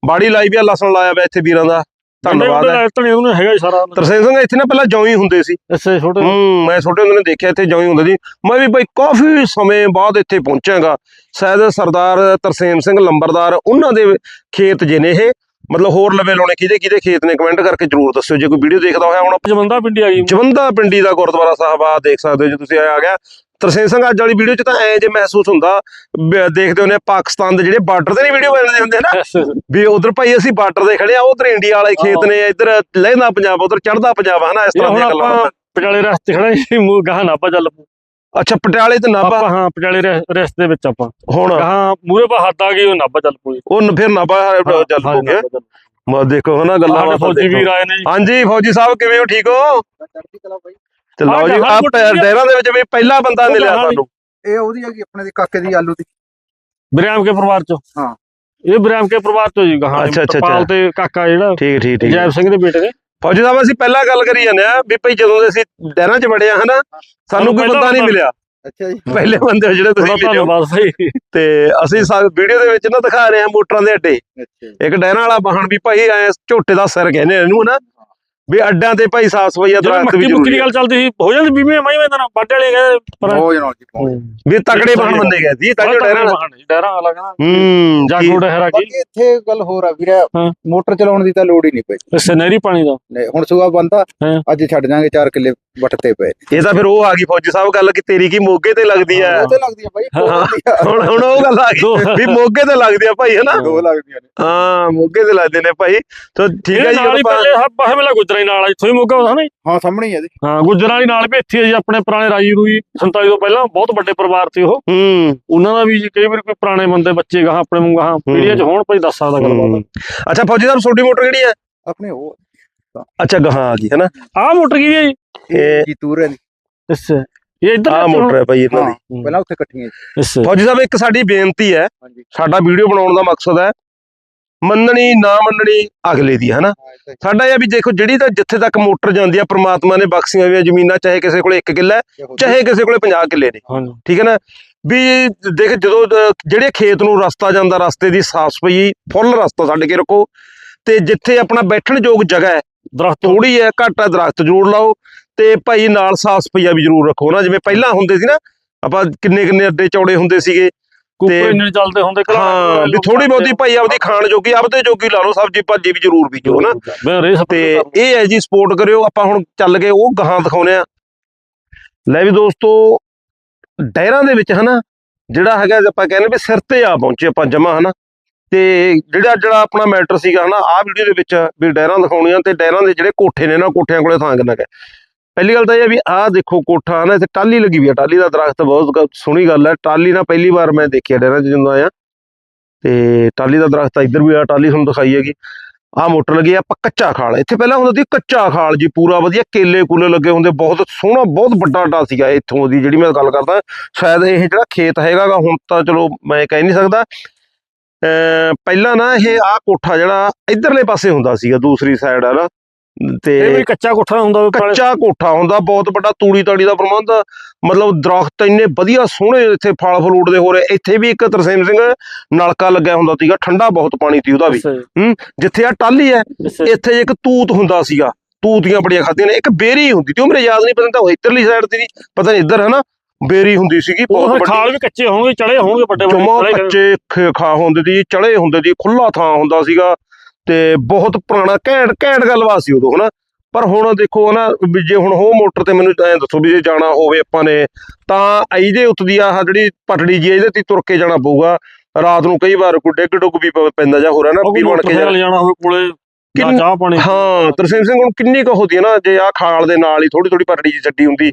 ਬਾੜੀ ਲਾਈ ਵੀ ਆ ਲਸਣ ਲਾਇਆ ਹੋਇਆ ਇੱਥੇ ਵੀਰਾਂ ਦਾ। ਧੰਨਵਾਦ ਹੈ। ਧੰਨੇ ਉਹਨੇ ਹੈਗਾ ਹੀ ਸਾਰਾ। ਤਰਸੇਮ ਸਿੰਘ ਇੱਥੇ ਨਾ ਪਹਿਲਾਂ ਜੌਂ ਹੀ ਹੁੰਦੇ ਸੀ। ਇਸੇ ਛੋਟੇ ਹੂੰ ਮੈਂ ਛੋਟੇ ਹੁੰਦੇ ਨੇ ਦੇਖਿਆ ਇੱਥੇ ਜੌਂ ਹੀ ਹੁੰਦੇ ਸੀ। ਮੈਂ ਵੀ ਭਾਈ ਕਾਫੀ ਸਮੇਂ ਬਾਅਦ ਇੱਥੇ ਪਹੁੰਚਾਂਗਾ। ਸ਼ਾਇਦ ਸਰਦਾਰ ਤਰਸੇਮ ਸਿੰਘ ਲੰਬਰਦਾਰ ਉਹਨਾਂ ਦੇ ਖੇਤ ਜੇ ਨੇ ਇਹ। ਮਤਲਬ ਹੋਰ ਲਵੇ ਲਾਉਣੇ ਕਿਹਦੇ ਕਿਹਦੇ ਖੇਤ ਨੇ ਕਮੈਂਟ ਕਰਕੇ ਜਰੂਰ ਦੱਸਿਓ। ਜੇ ਕੋਈ ਵੀਡੀਓ ਦੇਖਦਾ ਹੋਇਆ ਹੁਣ ਜਮੰਦਾ ਪਿੰਡੀ ਆ ਗਈ। ਜਵੰਦਾ ਪਿੰਡੀ ਦਾ ਗੁਰਦੁਆਰਾ ਸਾਹਿਬ ਆ ਦੇਖ ਸਕਦੇ ਹੋ ਜੇ ਤੁਸੀਂ ਆ ਗਿਆ। ਤਰਸੇਮ ਸਿੰਘ ਅੱਜ ਵਾਲੀ ਵੀਡੀਓ 'ਚ ਤਾਂ ਐ ਜੇ ਮਹਿਸੂਸ ਹੁੰਦਾ ਦੇਖਦੇ ਆ ਪਾਕਿਸਤਾਨ ਦੇ ਜਿਹੜੇ ਬਾਰਡਰ ਤੇ ਨਹੀਂ ਵੀਡੀਓ ਬਣਦੇ ਹੁੰਦੇ ਨਾ ਵੀ ਉਧਰ ਭਾਈ ਅਸੀਂ ਬਾਰਡਰ ਦੇ ਖੜੇ ਆ ਉਧਰ ਇੰਡੀਆ ਵਾਲੇ ਖੇਤ ਨੇ ਇੱਧਰ ਲਹਿੰਦਾ ਪੰਜਾਬ ਉਧਰ ਚੜਦਾ ਪੰਜਾਬ ਹਨਾ ਇਸ ਤਰ੍ਹਾਂ ਦੀਆਂ ਗੱਲਾਂ ਆਪਾਂ ਪਟਿਆਲੇ ਰਸਤੇ ਖੜਾ ਸੀ ਮੂੰਹ ਗਾਹਾਂ ਨਾ ਆਪਾਂ ਚੱਲ। ਅੱਛਾ ਪਟਿਆਲੇ ਤੇ ਨਾਭਾ? ਆਪਾਂ ਹਾਂ ਪਟਿਆਲੇ ਰਸਤੇ ਦੇ ਵਿੱਚ ਆਪਾਂ। ਹੁਣ? ਗਾਹਾਂ ਮੂਰੇ ਪਾ ਹੱਦ ਆ ਗਈ ਉਹ ਨਾਭਾ ਚੱਲ ਪਈ ਉਹ ਫਿਰ ਨਾਭਾ ਚੱਲ ਪੋਗੇ ਮੈਂ ਦੇਖੋ ਹਨਾ ਗੱਲਾਂ ਫੌਜੀ। ਵੀਰ ਆਏ ਨੇ ਜੀ। ਹਾਂਜੀ ਫੌਜੀ ਸਾਹਿਬ ਕਿਵੇਂ ਹੋ ਠੀਕ ਹੋ? ਚੜ੍ਹਦੀ ਕਲਾ ਬਾਈ। ਤੇ ਲਓ ਜੀ ਆ। ਡੈਰਾਂ ਦੇ ਵਿੱਚ ਵੀ ਪਹਿਲਾ ਬੰਦਾ ਮਿਲਿਆ ਸਾਨੂੰ। ਇਹ ਉਹਦੀ ਹੈਗੀ ਆਪਣੇ ਦੇ ਕਾਕੇ ਦੀ ਆਲੂ ਦੀ। ਬ੍ਰਿਆਮ ਕੇ ਪਰਿਵਾਰ ਚੋਂ? ਹਾਂ। ਇਹ ਬ੍ਰਿਆਮ ਕੇ ਪਰਿਵਾਰ ਚੋਂ ਜੀ ਗਾਹਾਂ ਅੱਛਾ, ਅੱਛਾ, ਪਾਲ ਤੇ ਕਾਕਾ ਜਿਹੜਾ ਠੀਕ ਠੀਕ ਠੀਕ। ਜੈਬ ਸਿੰਘ ਦੇ ਬੇਟੇ ਨੇ ਫੌਜੀ ਸਾਹਿਬ ਅਸੀਂ ਪਹਿਲਾਂ ਗੱਲ ਕਰੀ ਜਾਂਦੇ ਆ ਵੀ ਭਾਈ ਜਦੋਂ ਦੇ ਅਸੀਂ ਡੈਰਾਂ 'ਚ ਵੜੇ ਆ ਹਨਾ ਸਾਨੂੰ ਕੋਈ ਬੰਦਾ ਨਹੀਂ ਮਿਲਿਆ। ਅੱਛਾ ਜੀ। ਪਹਿਲੇ ਬੰਦੇ ਜਿਹੜੇ ਤੁਸੀਂ ਮਿਲੇ ਹੋ। ਧੰਨਵਾਦ ਭਾਈ ਤੇ ਅਸੀਂ ਵੀਡੀਓ ਦੇ ਵਿੱਚ ਨਾ ਦਿਖਾ ਰਹੇ ਹਾਂ ਮੋਟਰਾਂ ਦੇ ਅੱਡੇ। ਇੱਕ ਡੈਰਾਂ ਵਾਲਾ ਵਾਹਣ ਵੀ ਭਾਈ ਐ ਝੋਟੇ ਦਾ ਸਿਰ ਕਹਿੰਦੇ ਇਹਨੂੰ ਨਾ ਵੀ ਅੱਡਾਂ ਤੇ ਭਾਈ ਸਾਫ਼ ਸਫਾਈਆ ਦਰਖਤ ਵੀ ਮੱਕੀ ਮੁੱਕੀ ਜ਼ਰੂਰੀ ਦੀ ਹੈ ਗੱਲ ਚੱਲਦੀ ਸੀ ਹੋ ਜਾਂਦੀ ਬੀਮੇ ਮਾਈ ਮੈਂ ਤਾਂ ਬਾਡੇ ਵਾਲੇ ਗਏ ਪਰ ਬਹੁਤ ਜਨਾਲ ਜੀ। ਵੀ ਤਕੜੇ ਵਾਹਣ ਮੰਨੇ ਗਏ ਸੀ ਤਾਂ ਜੋ ਡੈਰਾਂ ਡੈਰਾਂ ਵਾਲਾ ਕਹਿੰਦਾ। ਹੂੰ ਜਾਗੋ ਡਹਿਰਾ ਕੀ। ਬਾਕੀ ਇੱਥੇ ਗੱਲ ਹੋਰ ਆ ਵੀਰੇ ਹਾਂ। ਮੋਟਰ ਚਲਾਉਣ ਦੀ ਤਾਂ ਲੋੜ ਹੀ ਨਹੀਂ ਪਈ। ਇਸੇ ਨਹਿਰੀ ਪਾਣੀ ਦਾ। ਨਹੀਂ, ਹੁਣ ਸੂਆ ਬੰਦਾ ਹਾਂ। ਅੱਜ ਛੱਡ ਜਾਾਂਗੇ 4 ਕਿੱਲੇ ਵੱਟਤੇ ਪਏ। ਇਹ ਤਾਂ ਫਿਰ ਉਹ ਆ ਗਈ ਫੌਜੀ ਸਾਹਿਬ ਗੱਲ ਕਿ ਤੇਰੀ ਕੀ ਮੋਗੇ ਤੇ ਲੱਗਦੀ ਆ? ਉਹ ਤੇ ਲੱਗਦੀ ਆ ਹਾਂ। ਵਧੀਆ। ਹੁਣ ਹੁਣ ਉਹ ਗੱਲ ਆ ਗਈ ਵੀ ਮੋਗੇ ਤੇ ਲੱਗਦੀ ਆ ਭਾਈ ਹਨਾ ਦੋ ਲੱਗਦੀਆਂ ਨੇ। ਹਾਂ ਮੋਗੇ ਤੇ ਲੱਗਦੇ ਨੇ ਭਾਈ। ਤਾਂ ਠੀਕ ਹੈ ਜੀ ਹੀ ਪਹਿਲੇ ਹੱਬ ਬਾਹੇ ਮੇਲਾ ਗੁਜਰਾ ਹੀ ਨਾਲ ਆ ਇੱਥੋਂ ਹੀ ਮੋਗਾ ਉਹਦਾ ਨਹੀਂ ਹਾਂ ਸਾਹਮਣੇ ਹੀ ਆ ਜੀ। ਹਾਂ ਗੁਜਰਾਂ ਵਾਲੀ ਨਾਲ ਵੀ ਇੱਥੇ ਆ ਜੀ ਆਪਣੇ ਪੁਰਾਣੇ ਰਾਜੀ ਰੂਈ 47 ਤੋਂ ਪਹਿਲਾਂ ਬਹੁਤ ਵੱਡੇ ਪਰਿਵਾਰ ਸੀ ਉਹ। ਹੂੰ। ਉਹਨਾਂ ਦਾ ਵੀ ਜੀ ਕਈ ਵਾਰ ਕੋਈ ਪੁਰਾਣੇ ਬੰਦੇ ਬੱਚੇ ਗਾਹਾਂ ਆਪਣੇ ਵਾਂਗੂ ਗਾਹਾਂ ਪੀੜੀਆਂ 'ਚ ਹੋਣ ਭਾਈ ਦੱਸ ਸਕਦਾ ਗੱਲਬਾਤ ਅੱਛਾ ਫੌਜੀ ਸਾਹਿਬ ਛੋਟੀ ਮੋਟਰ ਕਿਹੜੀ ਹੈ ਆਪਣੇ ਉਹ। ਅੱਛਾ ਗਾਹਾਂ ਆ ਗਈ ਹੈਨਾ? ਆਹ ਮੋਟਰ ਕੀ ਹੈ ਜੀ? ਇਹ ਜੀ ਤੂਰੇ ਦੀ ਇਸ ਇਹ ਇੱਧਰ ਆ ਮੋਟਰ ਹੈ ਭਾਈ ਇਹਨਾਂ ਦੀ। ਹਾਂ ਪਹਿਲਾਂ ਉੱਥੇ ਇਕੱਠੀਆਂ ਸੀ। ਇਸ ਫੌਜੀ ਸਾਹਿਬ ਇੱਕ ਸਾਡੀ ਬੇਨਤੀ ਹੈ ਹਾਂਜੀ। ਸਾਡਾ ਵੀਡੀਓ ਬਣਾਉਣ ਦਾ ਮਕਸਦ ਹੈ ਮੰਨਣੀ ਨਾ ਮੰਨਣੀ ਅਗਲੇ ਦੀ ਹਨਾ? ਸਾਡਾ ਇਹ ਵੀ ਦੇਖੋ ਜਿਹੜੀ ਤਾਂ ਜਿੱਥੇ ਤੱਕ ਮੋਟਰ ਜਾਂਦੀ ਆ ਪ੍ਰਮਾਤਮਾ ਨੇ ਬਖਸ਼ੀਆਂ ਹੋਈਆਂ ਜ਼ਮੀਨਾਂ ਚਾਹੇ ਕਿਸੇ ਕੋਲੇ 1 ਕਿੱਲਾ ਹੈ, ਚਾਹੇ ਕਿਸੇ ਕੋਲੇ 50 ਕਿੱਲੇ ਨੇ। ਠੀਕ ਹੈ ਨਾ? ਵੀ ਦੇਖ ਜਦੋਂ ਜਿਹੜੇ ਖੇਤ ਨੂੰ ਰਸਤਾ ਜਾਂਦਾ ਰਸਤੇ ਦੀ ਸਾਫ਼ ਸਫ਼ਾਈ ਫੁੱਲ ਰਸਤਾ ਛੱਡ ਕੇ ਰੱਖੋ ਤੇ ਜਿੱਥੇ ਆਪਣਾ ਬੈਠਣ ਯੋਗ ਜਗ੍ਹਾ ਹੈ ਦਰਖਤ ਥੋੜੀ ਹੈ ਘੱਟ ਹੈ ਦਰਖਤ ਜ਼ਰੂਰ ਲਾਓ ਤੇ ਭਾਈ ਨਾਲ ਸਾਫ਼ ਸਫਾਈਆ ਵੀ ਜ਼ਰੂਰ ਰੱਖੋ ਨਾ ਜਿਵੇਂ ਪਹਿਲਾਂ ਹੁੰਦੇ ਸੀ ਨਾ ਆਪਾਂ ਕਿੰਨੇ ਕਿੰਨੇ ਅੱਡੇ ਚੌੜੇ ਹੁੰਦੇ ਸੀਗੇ ਕੁੱਪੇ ਤੇ- ਇੰਨੇ ਚੱਲਦੇ ਹੁੰਦੇ ਹਾਂ ਵੀ ਥੋੜੀ ਬਹੁਤੀ ਭਾਈ ਆਪਦੀ ਖਾਣ ਜੋਗੀ ਆਪਦੇ ਜੋਗੀ ਲਾ ਲਓ ਸਬਜ਼ੀ ਭਾਜੀ ਵੀ ਜ਼ਰੂਰ ਬੀਜੋ ਨਾ ਤੇ ਇਹ ਹੈ ਜੀ ਸਪੋਰਟ ਕਰਿਓ ਆਪਾਂ ਹੁਣ ਚੱਲ ਗਏ ਉਹ ਗਾਹਾਂ ਦਿਖਾਉਨੇ ਆ ਲੈ ਵੀ ਦੋਸਤੋ ਡੈਰਾਂ ਦੇ ਵਿੱਚ ਹਨਾ ਜਿਹੜਾ ਹੈਗਾ ਆਪਾਂ ਕਹਿੰਦੇ ਵੀ ਸਿਰ ਤੇ ਆ ਪਹੁੰਚੇ ਆਪਾਂ ਜਮਾ ਹਨਾ? ਤੇ ਜਿਹੜਾ ਜਿਹੜਾ ਆਪਣਾ ਮੈਟਰ ਸੀਗਾ ਹਨਾ ਆਹ ਵੀਡੀਓ ਦੇ ਵਿੱਚ ਵੀ ਡੈਰਾਂ ਦਿਖਾਉਣੀਆਂ ਤੇ ਡੈਰਾਂ ਦੇ ਜਿਹੜੇ ਕੋਠੇ ਨੇ ਨਾ ਕੋਠਿਆਂ ਕੋਲੇ ਥਾਂ ਕਿੰਨਾ ਹੈ। ਪਹਿਲੀ ਗੱਲ ਤਾਂ ਇਹ ਹੈ ਵੀ ਆਹ ਦੇਖੋ ਕੋਠਾ ਹਨਾ ਇੱਥੇ ਟਾਲੀ ਲੱਗੀ ਵੀ ਆ ਟਾਲੀ ਦਾ ਦਰਖਤ ਬਹੁਤ ਸੋਹਣੀ ਗੱਲ ਹੈ ਟਾਲੀ ਨਾ ਪਹਿਲੀ ਵਾਰ ਮੈਂ ਦੇਖਿਆ ਡੈਰਾਂ 'ਚ ਜਦੋਂ ਆਇਆ। ਤੇ ਟਾਲੀ ਦਾ ਦਰਖਤ ਇੱਧਰ ਵੀ ਆ ਟਾਲੀ ਤੁਹਾਨੂੰ ਦਿਖਾਈ ਹੈਗੀ। ਆਹ ਮੋਟਰ ਲੱਗੀ ਆ ਆਪਾਂ ਕੱਚਾ ਖਾਲ ਇੱਥੇ ਪਹਿਲਾਂ ਹੁੰਦਾ ਸੀ ਕੱਚਾ ਖਾਲ ਜੀ ਪੂਰਾ ਵਧੀਆ ਕੇਲੇ ਕੂਲੇ ਲੱਗੇ ਹੁੰਦੇ ਬਹੁਤ ਸੋਹਣਾ ਬਹੁਤ ਵੱਡਾ ਡਾ ਸੀਗਾ ਇੱਥੋਂ ਦੀ ਜਿਹੜੀ ਮੈਂ ਗੱਲ ਕਰਦਾ। ਸ਼ਾਇਦ ਇਹ ਜਿਹੜਾ ਖੇਤ ਹੈਗਾ ਗਾ, ਹੁਣ ਤਾਂ ਚਲੋ ਮੈਂ ਕਹਿ ਨਹੀਂ ਸਕਦਾ। ਅਮ ਪਹਿਲਾਂ ਨਾ ਇਹ ਆਹ ਕੋਠਾ ਜਿਹੜਾ ਇਧਰਲੇ ਪਾਸੇ ਹੁੰਦਾ ਸੀਗਾ ਦੂਸਰੀ ਸਾਈਡ ਆ ਇਹ ਤੇ ਵੀ ਕੱਚਾ ਕੋਠਾ ਹੁੰਦਾ ਪੁਰਾਣੇ- ਕੱਚਾ ਕੋਠਾ ਹੁੰਦਾ ਬਹੁਤ ਵੱਡਾ ਤੂੜੀ ਤਾੜੀ ਦਾ ਪ੍ਰਬੰਧ। ਮਤਲਬ ਦਰਖਤ ਇੰਨੇ ਵਧੀਆ ਸੋਹਣੇ ਇੱਥੇ ਫਲ ਫਰੂਟ ਦੇ ਹੋ ਰਹੇ। ਇੱਥੇ ਵੀ ਇੱਕ ਤਰਸੇਮ ਸਿੰਘ ਨਲਕਾ ਲੱਗਿਆ ਹੁੰਦਾ ਸੀਗਾ ਠੰਡਾ ਬਹੁਤ ਪਾਣੀ ਸੀ ਉਹਦਾ ਵੀ। ਅੱਛਾ ਜਿੱਥੇ ਆ ਟਾਲੀ ਹੈ ਜੀ, ਅੱਛਾ ਜੀ। ਇੱਥੇ ਇੱਕ ਤੂਤ ਹੁੰਦਾ ਸੀਗਾ। ਤੂਤੀਆਂ ਬੜੀਆਂ ਖਾਦੀਆਂ ਨੇ ਇੱਕ ਬੇਰੀ ਹੁੰਦੀ ਸੀ ਉਹ ਮੇਰੇ ਯਾਦ ਨਹੀਂ ਪਤਾ ਤਾਂ ਉਹ ਇੱਧਰਲੀ ਸਾਈਡ ਤੇ ਸੀ ਪਤਾ ਨਹੀਂ ਇੱਧਰ ਹੈ ਨਾ ਬੇਰੀ ਹੁੰਦੀ ਸੀਗੀ ਉਹ ਬਹੁਤ ਫਿਰ ਵੱਡੀ। ਖਾਲ ਵੀ ਕੱਚੇ ਹੋਣਗੇ ਚੜੇ ਹੋਣਗੇ ਵੱਡੇ ਵੱਡੇ ਚੜੇ। ਕੱਚੇ ਖ- ਖਾ ਹੁੰਦੇ ਸੀ ਚੜੇ ਹੁੰਦੇ ਸੀ ਖੁੱਲਾ ਥਾਂ ਹੁੰਦਾ ਸੀਗਾ। ਤੇ ਬਹੁਤ ਪੁਰਾਣਾ ਘੈਂਟ ਘੈਂਟ ਗੱਲਬਾਤ ਸੀ ਉਦੋਂ ਹਨਾ? ਪਰ ਹੁਣ ਦੇਖੋ ਹਨਾ ਜੇ ਹੁਣ ਉਹ ਮੋਟਰ ਤੇ ਮੈਨੂੰ ਐਂ ਦੱਸੋ ਵੀ ਜੇ ਜਾਣਾ ਹੋਵੇ ਆਪਾਂ ਨੇ ਤਾਂ ਇਹਦੇ ਉੱਤਦੀ ਆਹ ਜਿਹੜੀ ਪਟੜੀ ਜੀ ਇਹਦੇ ਤੇ ਤੁਰ ਕੇ ਜਾਣਾ ਪਊਗਾ। ਰਾਤ ਨੂੰ ਕਈ ਵਾਰ ਕੋਈ ਡਿੱਗ ਡੁੱਗ ਵੀ ਪੈਂਦਾ ਜਾਂ ਹੋਰ ਹੈ ਨਾ ਬਣ ਕੇ ਜਾਣਾ ਹੋਵੇ ਕੋਲੇ ਕਿੰਨ- ਚਾਹ ਪਾਣੀ। ਹਾਂ ਤਰਸੇਮ ਸਿੰਘ ਹੁਣ ਕਿੰਨੀ ਕੁ ਹੁੰਦੀ ਹੈ ਨਾ ਜੇ ਆ ਖਾਲ ਦੇ ਨਾਲ ਹੀ ਥੋੜੀ ਥੋੜੀ ਪਟੜੀ ਜੀ ਛੱਡੀ ਹੁੰਦੀ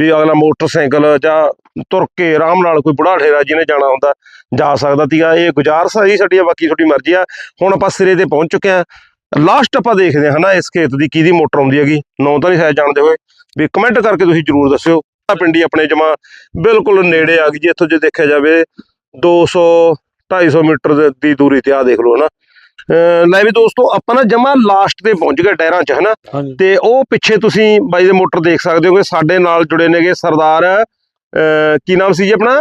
ਵੀ ਅਗਲਾ ਮੋਟਰਸਾਈਕਲ ਜਾਂ ਤੁਰ ਕੇ ਆਰਾਮ ਨਾਲ ਕੋਈ ਬੁੜਾ ਠੇਰਾ ਜਿਹਨੇ ਜਾਣਾ ਹੁੰਦਾ ਜਾ ਸਕਦਾ ਸੀਗਾ ਇਹ ਗੁਜ਼ਾਰਸ ਹੈ ਜੀ ਸਾਡੀ ਬਾਕੀ ਤੁਹਾਡੀ ਮਰਜ਼ੀ ਆ। ਹੁਣ ਆਪਾਂ ਸਿਰੇ ਤੇ ਪਹੁੰਚ ਚੁੱਕੇ ਆ ਲਾਸਟ ਆਪਾਂ ਦੇਖਦੇ ਹਾਂ ਨਾ ਇਸ ਖੇਤ ਦੀ ਕਿਹਦੀ ਮੋਟਰ ਆਉਂਦੀ ਹੈਗੀ। ਨਾਂ ਤਾਂ ਨਹੀਂ ਸ਼ਾਇਦ ਜਾਣਦੇ ਹੋਏ। ਵੀ ਕਮੈਂਟ ਕਰਕੇ ਤੁਸੀਂ ਜਰੂਰ ਦੱਸਿਓ। ਆ ਪਿੰਡੀ ਆਪਣੇ ਜਮਾ ਬਿਲਕੁਲ ਨੇੜੇ ਆ ਗਈ ਜੀ ਇੱਥੋਂ ਜੇ ਦੇਖਿਆ ਜਾਵੇ 200 250 ਮੀਟਰ ਦੇ- ਦੀ ਦੂਰੀ ਤੇ ਆ ਦੇਖ ਲਓ ਨਾ ਲੈ ਵੀ ਦੋਸਤੋ ਆਪਾਂ ਨਾ ਜਮਾ ਲਾਸਟ ਤੇ ਪਹੁੰਚ ਗਏ ਟਾਇਰਾਂ 'ਚ ਹਨਾ? ਤੇ ਉਹ ਪਿੱਛੇ ਤੁਸੀਂ ਬਾਈ ਦੇ ਮੋਟਰ ਦੇਖ ਸਕਦੇ ਹੋਗੇ ਸਾਡੇ ਨਾਲ ਜੁੜੇ ਨੇਗੇ ਸਰਦਾਰ ਕੀ ਨਾਮ ਸੀ ਜੀ ਆਪਣਾ?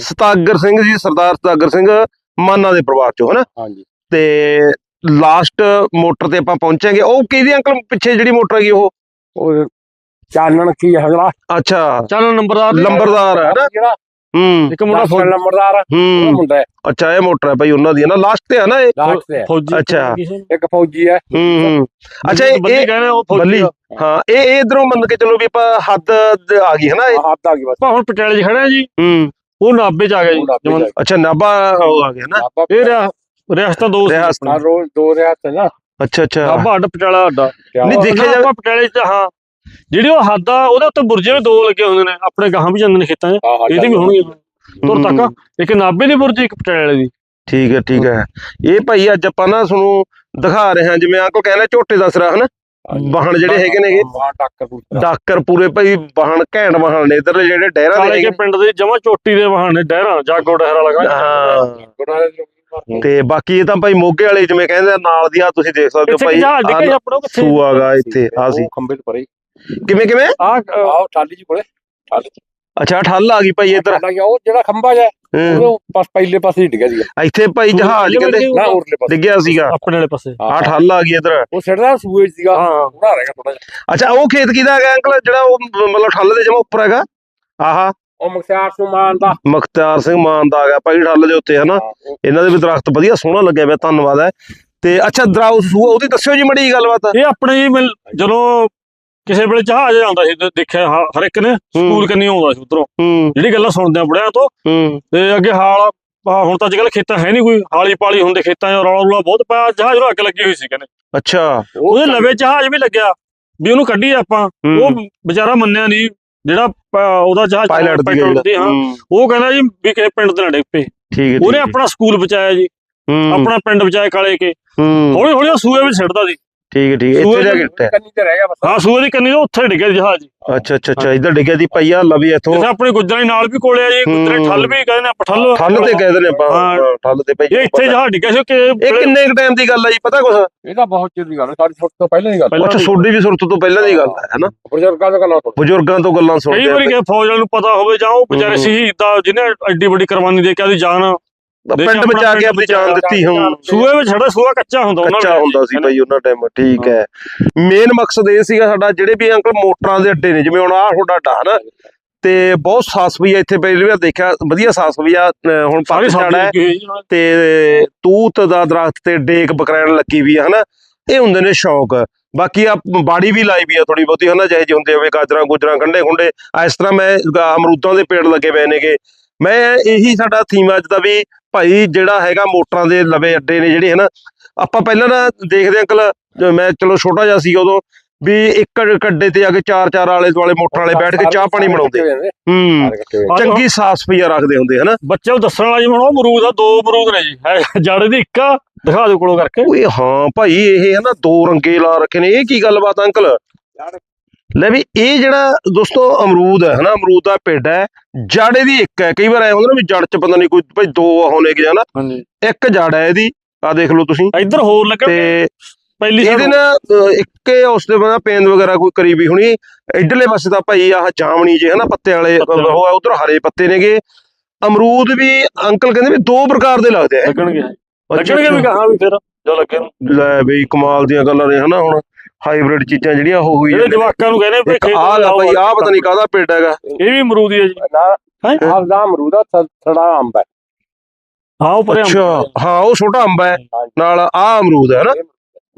ਸਤਾਗਰ ਸਿੰਘ। ਜੀ ਸਰਦਾਰ ਸਤਾਗਰ ਸਿੰਘ ਮਾਨਾ ਦੇ ਪਰਿਵਾਰ ਚੋਂ ਹਨਾ? ਹਾਂਜੀ। ਤੇ ਲਾਸਟ ਮੋਟਰ ਤੇ ਆਪਾਂ ਪਹੁੰਚਾਂਗੇ। ਉਹ ਕਿਹਦੀ ਅੰਕਲ ਪਿੱਛੇ ਜਿਹੜੀ ਮੋਟਰ ਹੈਗੀ ਉਹ? ਉਹ ਚਾਨਣ ਕੀ ਹਗਲਾ ਅੱਛਾ। ਚੱਲ ਨੰਬਰਦਾਰ। ਲੰਬਰਦਾਰ ਹੈ ਨਾ ਹੂੰ। ਇੱਕ ਮੁੰਡਾ ਫੌਜ- ਨੰਬਰਦਾਰ ਉਹ ਹੂੰ। ਮੁੰਡਾ ਹੈ। ਅੱਛਾ ਇਹ ਮੋਟਰ ਹੈ ਭਾਈ ਉਹਨਾਂ ਦੀ ਹੈ ਨਾ ਲਾਸਟ ਤੇ ਹੈ ਨਾ ਇਹ? ਲਾਸਟ ਤੇ ਹੈ। ਫੌਜੀ ਅੱਛਾ। ਇੱਕ ਫੌਜੀ ਹੈ। ਹੂੰ ਹੂੰ। ਅੱਛਾ ਇਹ ਬੱਲੀ ਇਹ- ਕਹਿੰਦੇ ਉਹ ਫੌਜੀ। ਆ। ਹਾਂ ਇਹ ਇਹ ਇਧਰੋਂ ਮੰਨ ਕੇ ਚੱਲੋ ਵੀ ਆਪਾਂ ਹੱਦ ਦ- ਆ ਗਈ ਹੈ ਨਾ ਇਹ ਹੱਥ ਆ ਗਈ ਬਸ। ਆਪਾਂ ਹੁਣ ਪਟਿਆਲੇ 'ਚ ਖੜੇ ਆ ਜੀ। ਹੂੰ। ਉਹ ਨਾਬੇ 'ਚ ਆ ਗਿਆ ਜੀ ਉਹ ਨਾਭੇ 'ਚ ਜਮਾਂ- ਅੱਛਾ ਨਾਭਾ ਉਹ ਆ ਗਿਆ ਨਾ? ਆਪਾਂ ਇਹ ਰਿਆ ਰਿਆਸਤਾਂ ਦੋ ਸੀ। ਰਿਆਸਤਾਂ। ਰੋਜ਼ ਦੋ ਰਿਆ ਤੇ ਨਾ। ਅੱਛਾ ਅੱਛਾ। ਨਾਭਾ ਅੱਡ ਪਟਿਆਲਾ ਅੱਡਾ ਨਹੀਂ, ਦੇਖਿਆ ਜਾਵੇ- ਆਪਾਂ ਪਟਿਆਲੇ 'ਚ ਹਾਂ। ਜਿਹੜੀ ਉਹ ਹੱਦ ਆ ਉਹਦੇ ਉੱਤੇ ਬੁਰਜੇ ਵੀ ਦੋ ਲੱਗੇ ਹੁੰਦੇ ਨੇ ਆਪਣੇ ਗਾਹਾਂ ਵੀ ਜਾਂਦੇ ਨੇ ਖੇਤਾਂ 'ਚ। ਇਹਦੇ ਵੀ ਹੋਣਗੇ ਤੁਰ ਤੱਕ ਇੱਕ ਨਾਭੇ ਦੀ ਬੁਰਜ ਇੱਕ ਪਟਿਆਲੇ ਦੀ। ਠੀਕ ਹੈ ਠੀਕ ਹੈ। ਇਹ ਭਾਈ ਅੱਜ ਆਪਾਂ ਨਾ ਤੁਹਾਨੂੰ ਦਿਖਾ ਰਹੇ ਹਾਂ ਜਿਵੇਂ ਆਂਕੋ ਕਹਿੰਦਾ ਝੋਟੇ ਦਾ ਸਰਾ ਹਨਾ? ਵਾਹਣ ਜਿਹੜੇ ਹੈਗੇ ਨੇਗੇ ਡਾਕਰ ਪੂਰੇ। ਭਾਈ ਵਾਹਣ ਘੈਂਟ ਵਾਹਣ ਨੇ। ਇਧਰਲੇ ਜਿਹੜੇ ਡਹਿਰਾਂ ਦੇ ਕਾਲੇ ਹੈਗੇ ਕੇ ਪਿੰਡ ਦੇ ਜਮਾ ਚੋਟੀ ਦੇ ਬਹਾਨੇ ਡਹਿਰਾ ਜਾਗੋ ਡਹਿਰਾ ਲਗਾ ਹਾਂ। ਤੇ ਬਾਕੀ ਇਹ ਤਾਂ ਭਾਈ ਮੋਗੇ ਵਾਲੇ ਜਿਵੇਂ ਕਹਿੰਦੇ ਆ, ਨਾਲ ਦੀ ਆ ਤੁਸੀਂ ਦੇਖ ਸਕਦੇ ਹੋ ਭਾਈ। ਜਹਾਜ਼ ਡਿੱਗੇ ਆਹ ਆਪਣਾ ਉਹ ਕਿੱਥੇ? ਸੂਆ ਗਾ ਇੱਥੇ ਆ ਸੀ। ਖੰਬੇ ਤੇ ਪਰੇ। ਕਿਵੇਂ ਕਿਵੇਂ? ਆ ਆਹ ਟਾਲੀ ਜੀ ਕੋਲੇ ਟਾਲੀ ਅੱਛਾ ਠੱਲ ਆ ਗਈ ਭਾਈ ਇੱਧਰ। ਟਾਲਾ ਗਿਆ ਉਹ ਜਿਹੜਾ ਖੰਭਾ ਹੂੰ। ਉਹ ਪਾਸ ਪਹਿਲੇ ਪਾਸੇ ਹੀ ਡਿੱਗਿਆ ਸੀਗਾ। ਇੱਥੇ ਭਾਈ ਜਹਾਜ਼ ਕਹਿੰਦੇ ਨਾ ਉਰਲੇ ਪਾਸੇ। ਡਿੱਗਿਆ ਸੀਗਾ। ਆਪਣੇ ਵਾਲੇ ਪਾਸੇ। ਆ ਠੱਲ ਆ ਗਈ ਇੱਧਰ। ਉਹ ਸਿਰਦਾ ਸੂਏ 'ਚ ਸੀਗਾ। ਹਾਂ। ਪੂਰਾ ਰਹਿ ਗਿਆ ਥੋੜਾ ਜਿਹਾ। ਅੱਛਾ ਉਹ ਖੇਤ ਕਿਹਦਾ ਹੈਗਾ ਅੰਕਲ? ਜਿਹੜਾ ਉਹ ਮਤਲਬ ਠੱਲ ਦੇ ਜਮਾ ਉੱਪਰ ਹੈਗਾ? ਆਹਾ। ਉਹ ਮਖਸਿਆਰ ਸੁਮਾਨ ਦਾ। ਮੁਖਤਿਆਰ ਸਿੰਘ ਮਾਨ ਦਾ ਆ ਗਿਆ ਭਾਈ ਠੱਲ ਦੇ ਉੱਤੇ ਹਨਾ? ਇਹਨਾਂ ਦੇ ਵੀ ਦਰਖਤ ਵਧੀਆ ਸੋਹਣਾ ਲੱਗਿਆ ਹੋਇਆ ਧੰਨਵਾਦ ਹੈ। ਤੇ ਅੱਛਾ ਦਰਾਉ ਉਹਦੀ ਦੱਸਿਓ ਜੀ ਮੜੀ ਗੱਲਬਾਤ। ਇਹ ਆਪਣੇ ਜੀ ਜਦੋਂ ਕਿਸੇ ਵੇਲੇ ਜਹਾਜ਼ ਆਉਂਦਾ ਸੀ ਤੇ ਦੇਖਿਆ ਹ- ਹਰ ਇੱਕ ਨੇ ਸਕੂਲ ਕੰਨੀ ਆਉਂਦਾ ਸੀ ਉਧਰੋਂ। ਹੂੰ। ਜਿਹੜੀ ਗੱਲਾਂ ਸੁਣਦੇ ਆ ਬੁੜਿਆਂ ਤੋਂ ਹੂੰ। ਤੇ ਅੱਗੇ ਹਾਲ ਹੁਣ ਤਾਂ ਅੱਜ ਕੱਲ ਖੇਤਾਂ ਹੈ ਨਹੀਂ ਕੋਈ ਹਾਲੀ ਪਾਲੀ ਹੁੰਦੇ ਖੇਤਾਂ 'ਚ ਰੌਲਾ ਰੌਲਾ ਬਹੁਤ ਪਿਆ ਜਹਾਜ਼ ਨੂੰ ਅੱਗ ਲੱਗੀ ਹੋਈ ਸੀ ਕਹਿੰਦੇ। ਅੱਛਾ। ਉਹਦੇ ਲਵੇ ਜਹਾਜ਼ ਵੀ ਲੱਗਿਆ ਵੀ ਉਹਨੂੰ ਕੱਢੀ ਆਪਾਂ। ਹੂੰ। ਉਹ ਵਿਚਾਰਾ ਮੰਨਿਆ ਨਹੀਂ ਜਿਹੜਾ ਪ- ਉਹਦਾ ਜਹਾਜ਼ ਪਾਇਲਟ ਦੀ pilot ਦੀ, ਹਾਂ ਹੂੰ, ਉਹ ਕਹਿੰਦਾ ਜੀ ਵੀ ਕਿਸੇ ਪਿੰਡ ਦੇ ਨਾ ਡਿੱਗ ਪਏ। ਠੀਕ ਹੈ ਉਹਨੇ। ਆਪਣਾ ਸਕੂਲ ਬਚਾਇਆ ਜੀ। ਆਪਣਾ ਪਿੰਡ ਬਚਾਇਆ ਕਾਲੇ ਕੇ। ਹੌਲੀ ਹੌਲੀ ਉਹ ਸੂਏ ਵਿੱਚ ਛੱਡਦਾ ਸੀ। ਠੀਕ ਹੈ ਠੀਕ ਹੈ। ਇੱਥੇ ਜਾ ਕੇ। ਕੰਨੀ ਤੇ ਰਹਿ ਗਿਆ ਬਸ। ਹਾਂ ਸੂਏ ਦੀ ਕੰਨੀ ਤੋਂ ਉੱਥੇ ਡਿੱਗਿਆ ਜਹਾਜ਼। ਅੱਛਾ ਅੱਛਾ ਅੱਛਾ ਇੱਧਰ ਡਿੱਗਿਆ ਦੀ ਪਈਆ ਲਵੀ ਇੱਥੋਂ। ਜਿੱਥੇ ਆਪਣੇ ਗੁੱਜਰਾਂ ਨਾਲ ਵੀ ਕੋਲੇ ਆ ਜੀ ਗੁੱਜਰੇ। ਠੱਲ ਵੀ ਕਹਿੰਦੇ ਨੇ ਪਠੱਲ। ਠੱਲ ਤੇ ਕਹਿੰਦੇ ਨੇ ਆਪਾਂ ਠੱਲ ਤੇ ਪਈ ਇਹ ਇੱਥੇ ਜਹਾਜ਼ ਡਿੱਗਿਆ ਸੀ ਕਿ ਇਹ ਕਿੰਨੇ ਕੁ ਟਾਈਮ ਦੀ ਗੱਲ ਹੈ ਜੀ ਪਤਾ ਕੁਛ? ਇਹ ਤਾਂ ਬਹੁਤ ਚਿਰ ਦੀ ਗੱਲ ਹੈ ਸਾਡੀ ਛੁੱਟ ਤੋਂ ਪਹਿਲਾਂ ਦੀ ਗੱਲ ਪਹਿਲਾਂ ਅੱਛਾ ਸੋਡੀ ਵੀ ਸੁਰਤ ਤੋਂ ਪਹਿਲਾਂ ਦੀ ਗੱਲ ਹੈ ਹੈਨਾ ਬਜ਼ੁਰਗਾਂ ਦਾ ਗੱਲਾਂ ਤੋਂ ਬਜ਼ੁਰਗਾਂ ਤੋਂ ਗੱਲਾਂ ਕਈ ਸੁਣਦੇ ਵਾਰੀ ਕਿ ਫੌਜ ਨੂੰ ਪਤਾ ਹੋਵੇ ਜਾਂ ਉਹ ਵਿਚਾਰੇ ਹੂੰ। ਸ਼ਹੀਦ ਦਾ ਜਿਹਨੇ ਐਡੀ ਵੱਡੀ ਕੁਰਬਾਨੀ ਦੇ ਕੇ ਆਪਣੀ ਜਾਨ ਪਿੰਡ ਬਚਾ ਕੇ ਆਪਣੀ ਜਾਨ ਦਿੱਤੀ ਹੂੰ ਸੂਏ ਵਿੱਚ ਛੜਾ ਸੂਆ ਕੱਚਾ ਹੁੰਦਾ ਉਹਨਾਂ ਕੱਚਾ। ਹੁੰਦਾ ਸੀ ਭਾਈ ਉਹਨਾਂ ਟਾਈਮ ਠੀਕ ਹੈ। ਮੇਨ ਮਕਸਦ ਇਹ ਸੀਗਾ ਸਾਡਾ ਜਿਹੜੇ ਵੀ ਅੰਕਲ ਮੋਟਰਾਂ ਦੇ ਅੱਡੇ ਨੇ ਜਿਵੇਂ ਹੁਣ ਆਹ ਤੁਹਾਡਾ ਅੱਡਾ ਹਨਾ ਤੇ ਬਹੁਤ ਸਾਫ਼ ਸਫ਼ਾਈ ਆ ਇੱਥੇ ਪਹਿਲੀ ਵਾਰ ਦੇਖਿਆ ਵਧੀਆ ਸਾਫ਼ ਸਫ਼ਾਈ ਆ ਹੁਣ ਸਾਡੀ ਜੀ ਉਹਨਾਂ ਤੇ ਤੂਤ ਦਾ ਦਰਖਤ ਤੇ ਡੇਕ ਬਕਰੈਣ ਲੱਗੀ ਵੀ ਆ ਹਨਾ ਇਹ ਹੁੰਦੇ ਨੇ ਸ਼ੌਕ। ਬਾਕੀ ਆ ਬਾੜੀ ਵੀ ਲਾਈ ਵੀ ਆ ਥੋੜੀ ਬਹੁਤੀ ਹਨਾ ਜਿਹੇ ਜਿਹੇ ਹੁੰਦੇ ਹੋਵੇ ਗਾਜਰਾਂ ਗੁਜਰਾਂ ਗੰਡੇ ਗੁੰਡੇ ਇਸ ਤਰ੍ਹਾਂ ਮੈਂ ਅਮਰੂਦਾਂ ਦੇ ਪੇੜ ਲੱਗੇ ਪਏ ਨੇਗੇ। ਮੈਂ ਇਹੀ ਸਾਡਾ ਥੀਮ ਅੱਜ ਦਾ ਵੀ ਭਾਈ ਜਿਹੜਾ ਹੈਗਾ ਮੋਟਰਾਂ ਦੇ ਲਵੇ ਅੱਡੇ ਨੇ ਜਿਹੜੇ ਹਨਾ ਆਪਾਂ ਪਹਿਲਾਂ ਨਾ ਦੇਖਦੇ ਅੰਕਲ ਜਦੋਂ ਮੈਂ ਚਲੋ ਛੋਟਾ ਜਿਹਾ ਸੀ ਉਦੋਂ ਵੀ ਇੱਕ ਕੱਡੇ ਤੇ ਜਾ ਕੇ ਚਾਰ ਚਾਰ ਆਲੇ ਦੁਆਲੇ ਮੋਟਰਾਂ ਵਾਲੇ ਬੈਠ ਕੇ ਚਾਹ ਪਾਣੀ ਬਣਾਉਂਦੇ। ਹੂੰ ਚੰਗੀ ਸਾਫ਼ ਸਫ਼ਾਈ ਰੱਖਦੇ ਹੁੰਦੇ ਹਨਾ। ਬੱਚੇ ਨੂੰ ਦੱਸਣ ਵਾਲਾ ਜੀ ਹੁਣ ਉਹ ਅਮਰੂਦ ਆ ਦੋ ਅਮਰੂਦ ਨੇ ਜੀ। ਹੈ ਜੜ ਦੀ ਇੱਕ ਆ, ਦਿਖਾ ਦਿਓ ਕੋਲੋਂ ਕਰਕੇ। ਓਏ ਹਾਂ ਭਾਈ ਇਹ ਹੈ ਨਾ ਦੋ ਰੰਗੇ ਲਾ ਰੱਖੇ ਨੇ। ਇਹ ਕੀ ਗੱਲਬਾਤ ਆ ਅੰਕਲ? ਲੈ ਵੀ ਇਹ ਜਿਹੜਾ ਦੋਸਤੋ ਅਮਰੂਦ ਹੈ ਹਨਾ ਅਮਰੂਦ ਦਾ ਪੇੜ ਹੈ ਜੜ ਇਹਦੀ ਇੱਕ ਹੈ। ਕਈ ਵਾਰ ਐ ਹੁੰਦਾ ਨਾ ਵੀ ਜੜ ਚ ਪਤਾ ਨਹੀਂ ਕੋਈ ਭਾਈ ਦੋ ਹੋਣੇ ਕਿ ਹਨਾ ਇੱਕ ਜੜ ਹੈ ਇਹਦੀ ਆ ਦੇਖ ਲਓ ਤੁਸੀਂ। ਇੱਧਰ ਹੋਰ ਲੱਗਣ ਤੇ ਪਹਿਲੀ ਇਹਦੇ ਨਾਲ ਇੱਕੇ ਉਸ ਦੇ ਬਾਅਦ ਪੇਂਦ ਵਗੈਰਾ ਕੋਈ ਕਰੀ ਵੀ ਹੋਣੀ। ਇਧਰਲੇ ਪਾਸੇ ਤਾਂ ਭਾਈ ਆਹ ਜਾਮਣੀ ਜੇ ਹਨਾ ਪੱਤੇ ਵਾਲੇ। ਉਹ ਆ ਉਧਰ ਹਰੇ ਪੱਤੇ ਨੇਗੇ। ਅਮਰੂਦ ਵੀ ਅੰਕਲ ਕਹਿੰਦੇ ਵੀ ਦੋ ਪ੍ਰਕਾਰ ਦੇ ਲੱਗਦੇ ਆ। ਲੱਗਣਗੇ। ਲੱਗਣਗੇ ਵੀ ਕਹਾਂ ਵੀ ਫਿਰ। ਜੋ ਲੱਗੇ। ਲੈ ਬਈ ਕਮਾਲ ਦੀਆਂ ਗੱਲਾਂ ਨੇ ਹਨਾ ਹੁਣ। ਹਾਈਬ੍ਰਿਡ ਚੀਜ਼ਾਂ ਜਿਹੜੀਆਂ ਉਹ ਹੋਈ ਜਿਹੜੇ ਜਵਾਕਾਂ ਨੂੰ ਕਹਿੰਦੇ ਵੀ ਇੱਕ ਆਹ ਲੈ ਭਾਈ ਆਹ ਪਤਾ ਨਹੀਂ ਕਾਹਦਾ ਪੇੜ ਹੈਗਾ। ਇਹ ਵੀ ਅਮਰੂਦ ਹੀ ਹੈ ਜੀ। ਨਾ ਹੈਂ? ਆਪ ਦਾ ਅਮਰੂਦਾ ਥੜਾ ਅੰਬ ਹੈ। ਹਾਂ ਉਹ ਪਰੇ ਅੱਛਾ ਹਾਂ। ਉਹ ਛੋਟਾ ਅੰਬ ਹੈ। ਨਾਲ ਆਹ ਅਮਰੂਦ ਹੈ ਨਾ।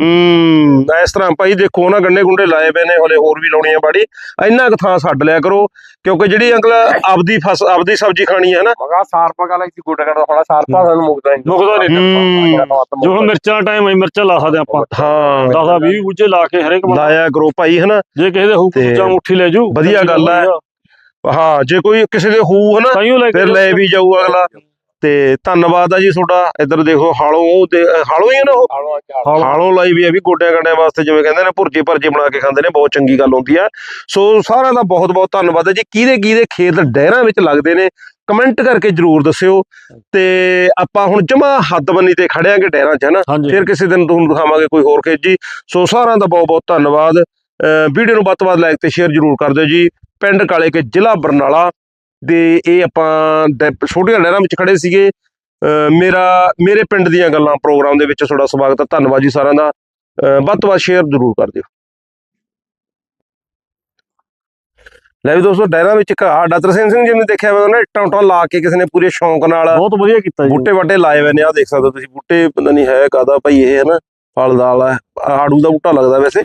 ਹੂੰ ਇਸ ਤਰ੍ਹਾਂ ਭਾਈ ਦੇਖੋ ਨਾ ਗੰਨੇ ਗੁੰਡੇ ਲਾਏ ਪਏ ਨੇ ਹਲੇ ਹੋਰ ਵੀ ਲਾਉਣੀ ਆ ਬਾੜੀ। ਇੰਨਾ ਕੁ ਥਾਂ ਛੱਡ ਲਿਆ ਕਰੋ ਕਿਉਂਕਿ ਜਿਹੜੀ ਅੰਕਲ ਆਪਦੀ ਫਸ ਆਪਦੀ ਸਬਜ਼ੀ ਖਾਣੀ ਹੈ ਨਾ ਮਗਾ ਸਾਰ ਪਾ ਗਾਲਾ ਇੱਕ ਗੁੱਡ ਕਰਦਾ ਹੋਣਾ ਸਾਰ ਪਾ ਸਾਨੂੰ ਮੁਕਦਾ ਨਹੀਂ। ਮੁਕਦਾ ਨਹੀਂ। ਜੋ ਮਿਰਚਾਂ ਟਾਈਮ ਹੈ ਮਿਰਚਾਂ ਲਾ ਸਕਦੇ ਆਪਾਂ। ਹਾਂ। 10 20 ਬੂਝੇ ਲਾ ਕੇ ਹਰੇਕ ਬੰਦਾ ਲਾਇਆ ਕਰੋ ਭਾਈ ਹਨਾ। ਜੇ ਕਿਸੇ ਦੇ ਹੁਕਮ ਮੁੱਠੀ ਲੈ ਜੂ ਵਧੀਆ ਗੱਲ ਹੈ। ਹਾਂ ਜੇ ਕੋਈ ਕਿਸੇ ਦੇ ਹੋਊ ਹਨਾ ਫਿਰ ਲੈ ਵੀ ਜਾਊ ਅਗਲਾ। ਤੇ ਧੰਨਵਾਦ ਆ ਜੀ ਤੁਹਾਡਾ। ਇੱਧਰ ਦੇਖੋ ਹਾਲੋਂ ਉਹ ਦੇ- ਹਾਲੋਂ ਹੀ ਹੈ ਨਾ ਉਹ? ਹਾਲੋਂ ਲਾਈ ਵੀ ਹੈ ਵੀ ਗੋਡਿਆਂ ਗੰਡਿਆਂ ਵਾਸਤੇ ਜਿਵੇਂ ਕਹਿੰਦੇ ਨੇ ਭੁਰਜੇ ਭਰਜੇ ਬਣਾ ਕੇ ਖਾਂਦੇ ਨੇ ਬਹੁਤ ਚੰਗੀ ਗੱਲ ਹੁੰਦੀ ਆ। ਸੋ ਸਾਰਿਆਂ ਦਾ ਬਹੁਤ ਬਹੁਤ ਧੰਨਵਾਦ ਹੈ ਜੀ। ਕਿਹਦੇ ਕਿਹਦੇ ਖੇਤ ਡਹਿਰਾਂ ਵਿੱਚ ਲੱਗਦੇ ਨੇ ਕਮੈਂਟ ਕਰਕੇ ਜਰੂਰ ਦੱਸਿਓ। ਤੇ ਆਪਾਂ ਹੁਣ ਜਮਾ ਹੱਦਬੰਨੀ ਤੇ ਖੜਿਆਂਗੇ ਡਹਿਰਾਂ 'ਚ ਹਨਾ ਫਿਰ ਕਿਸੇ ਦਿਨ ਤੁਹਾਨੂੰ ਦਿਖਾਵਾਂਗੇ ਕੋਈ ਹੋਰ ਖੇਤ ਜੀ। ਸੋ ਸਾਰਿਆਂ ਦਾ ਬਹੁਤ ਬਹੁਤ ਧੰਨਵਾਦ। ਅਹ ਵੀਡੀਓ ਨੂੰ ਵੱਧ ਤੋਂ ਵੱਧ ਲਾਈਕ ਤੇ ਸ਼ੇਅਰ ਜਰੂਰ ਕਰ ਦਿਓ ਜੀ। ਪਿੰਡ ਕਾਲੇ ਕੇ ਜ਼ਿਲ੍ਹਾ ਬਰਨਾਲਾ। ਦੇ ਇਹ ਆਪਾਂ ਛੋਟੀਆਂ ਲਹਿਰਾਂ ਵਿੱਚ ਖੜੇ ਸੀਗੇ। ਮੇਰਾ ਮੇਰੇ ਪਿੰਡ ਦੀਆਂ ਗੱਲਾਂ ਪ੍ਰੋਗਰਾਮ ਦੇ ਵਿੱਚ ਤੁਹਾਡਾ ਸਵਾਗਤ ਹੈ ਧੰਨਵਾਦ ਜੀ ਸਾਰਿਆਂ ਦਾ। ਵੱਧ ਤੋਂ ਵੱਧ ਸ਼ੇਅਰ ਜਰੂਰ ਕਰ ਦਿਓ। ਲੈ ਵੀ ਦੋਸਤੋ ਡੈਰਾ ਵਿੱਚ ਇੱਕ ਸਾਡਾ ਤਰਸੇਮ ਸਿੰਘ ਜੀ ਨੇ ਦੇਖਿਆ ਹੋਇਆ ਨਾ ਇੱਟਾਂ ਉੱਟਾਂ ਲਾ ਕੇ ਕਿਸੇ ਨੇ ਪੂਰੇ ਸ਼ੌਂਕ ਨਾਲ ਬਹੁਤ ਵਧੀਆ ਕੀਤਾ ਜੀ। ਬੂਟੇ ਵੱਡੇ ਲਾਏ ਹੋਏ ਨੇ। ਆ ਦੇਖ ਸਕਦੇ ਹੋ ਤੁਸੀਂ ਬੂਟੇ ਪਤਾ ਨਹੀਂ ਹੈ ਕਾਦਾ ਭਾਈ ਇਹ ਹੈ ਨਾ ਫਲ ਦਾ ਵਾਲਾ ਆੜੂ ਦਾ ਬੂਟਾ ਲੱਗਦਾ ਵੈਸੇ।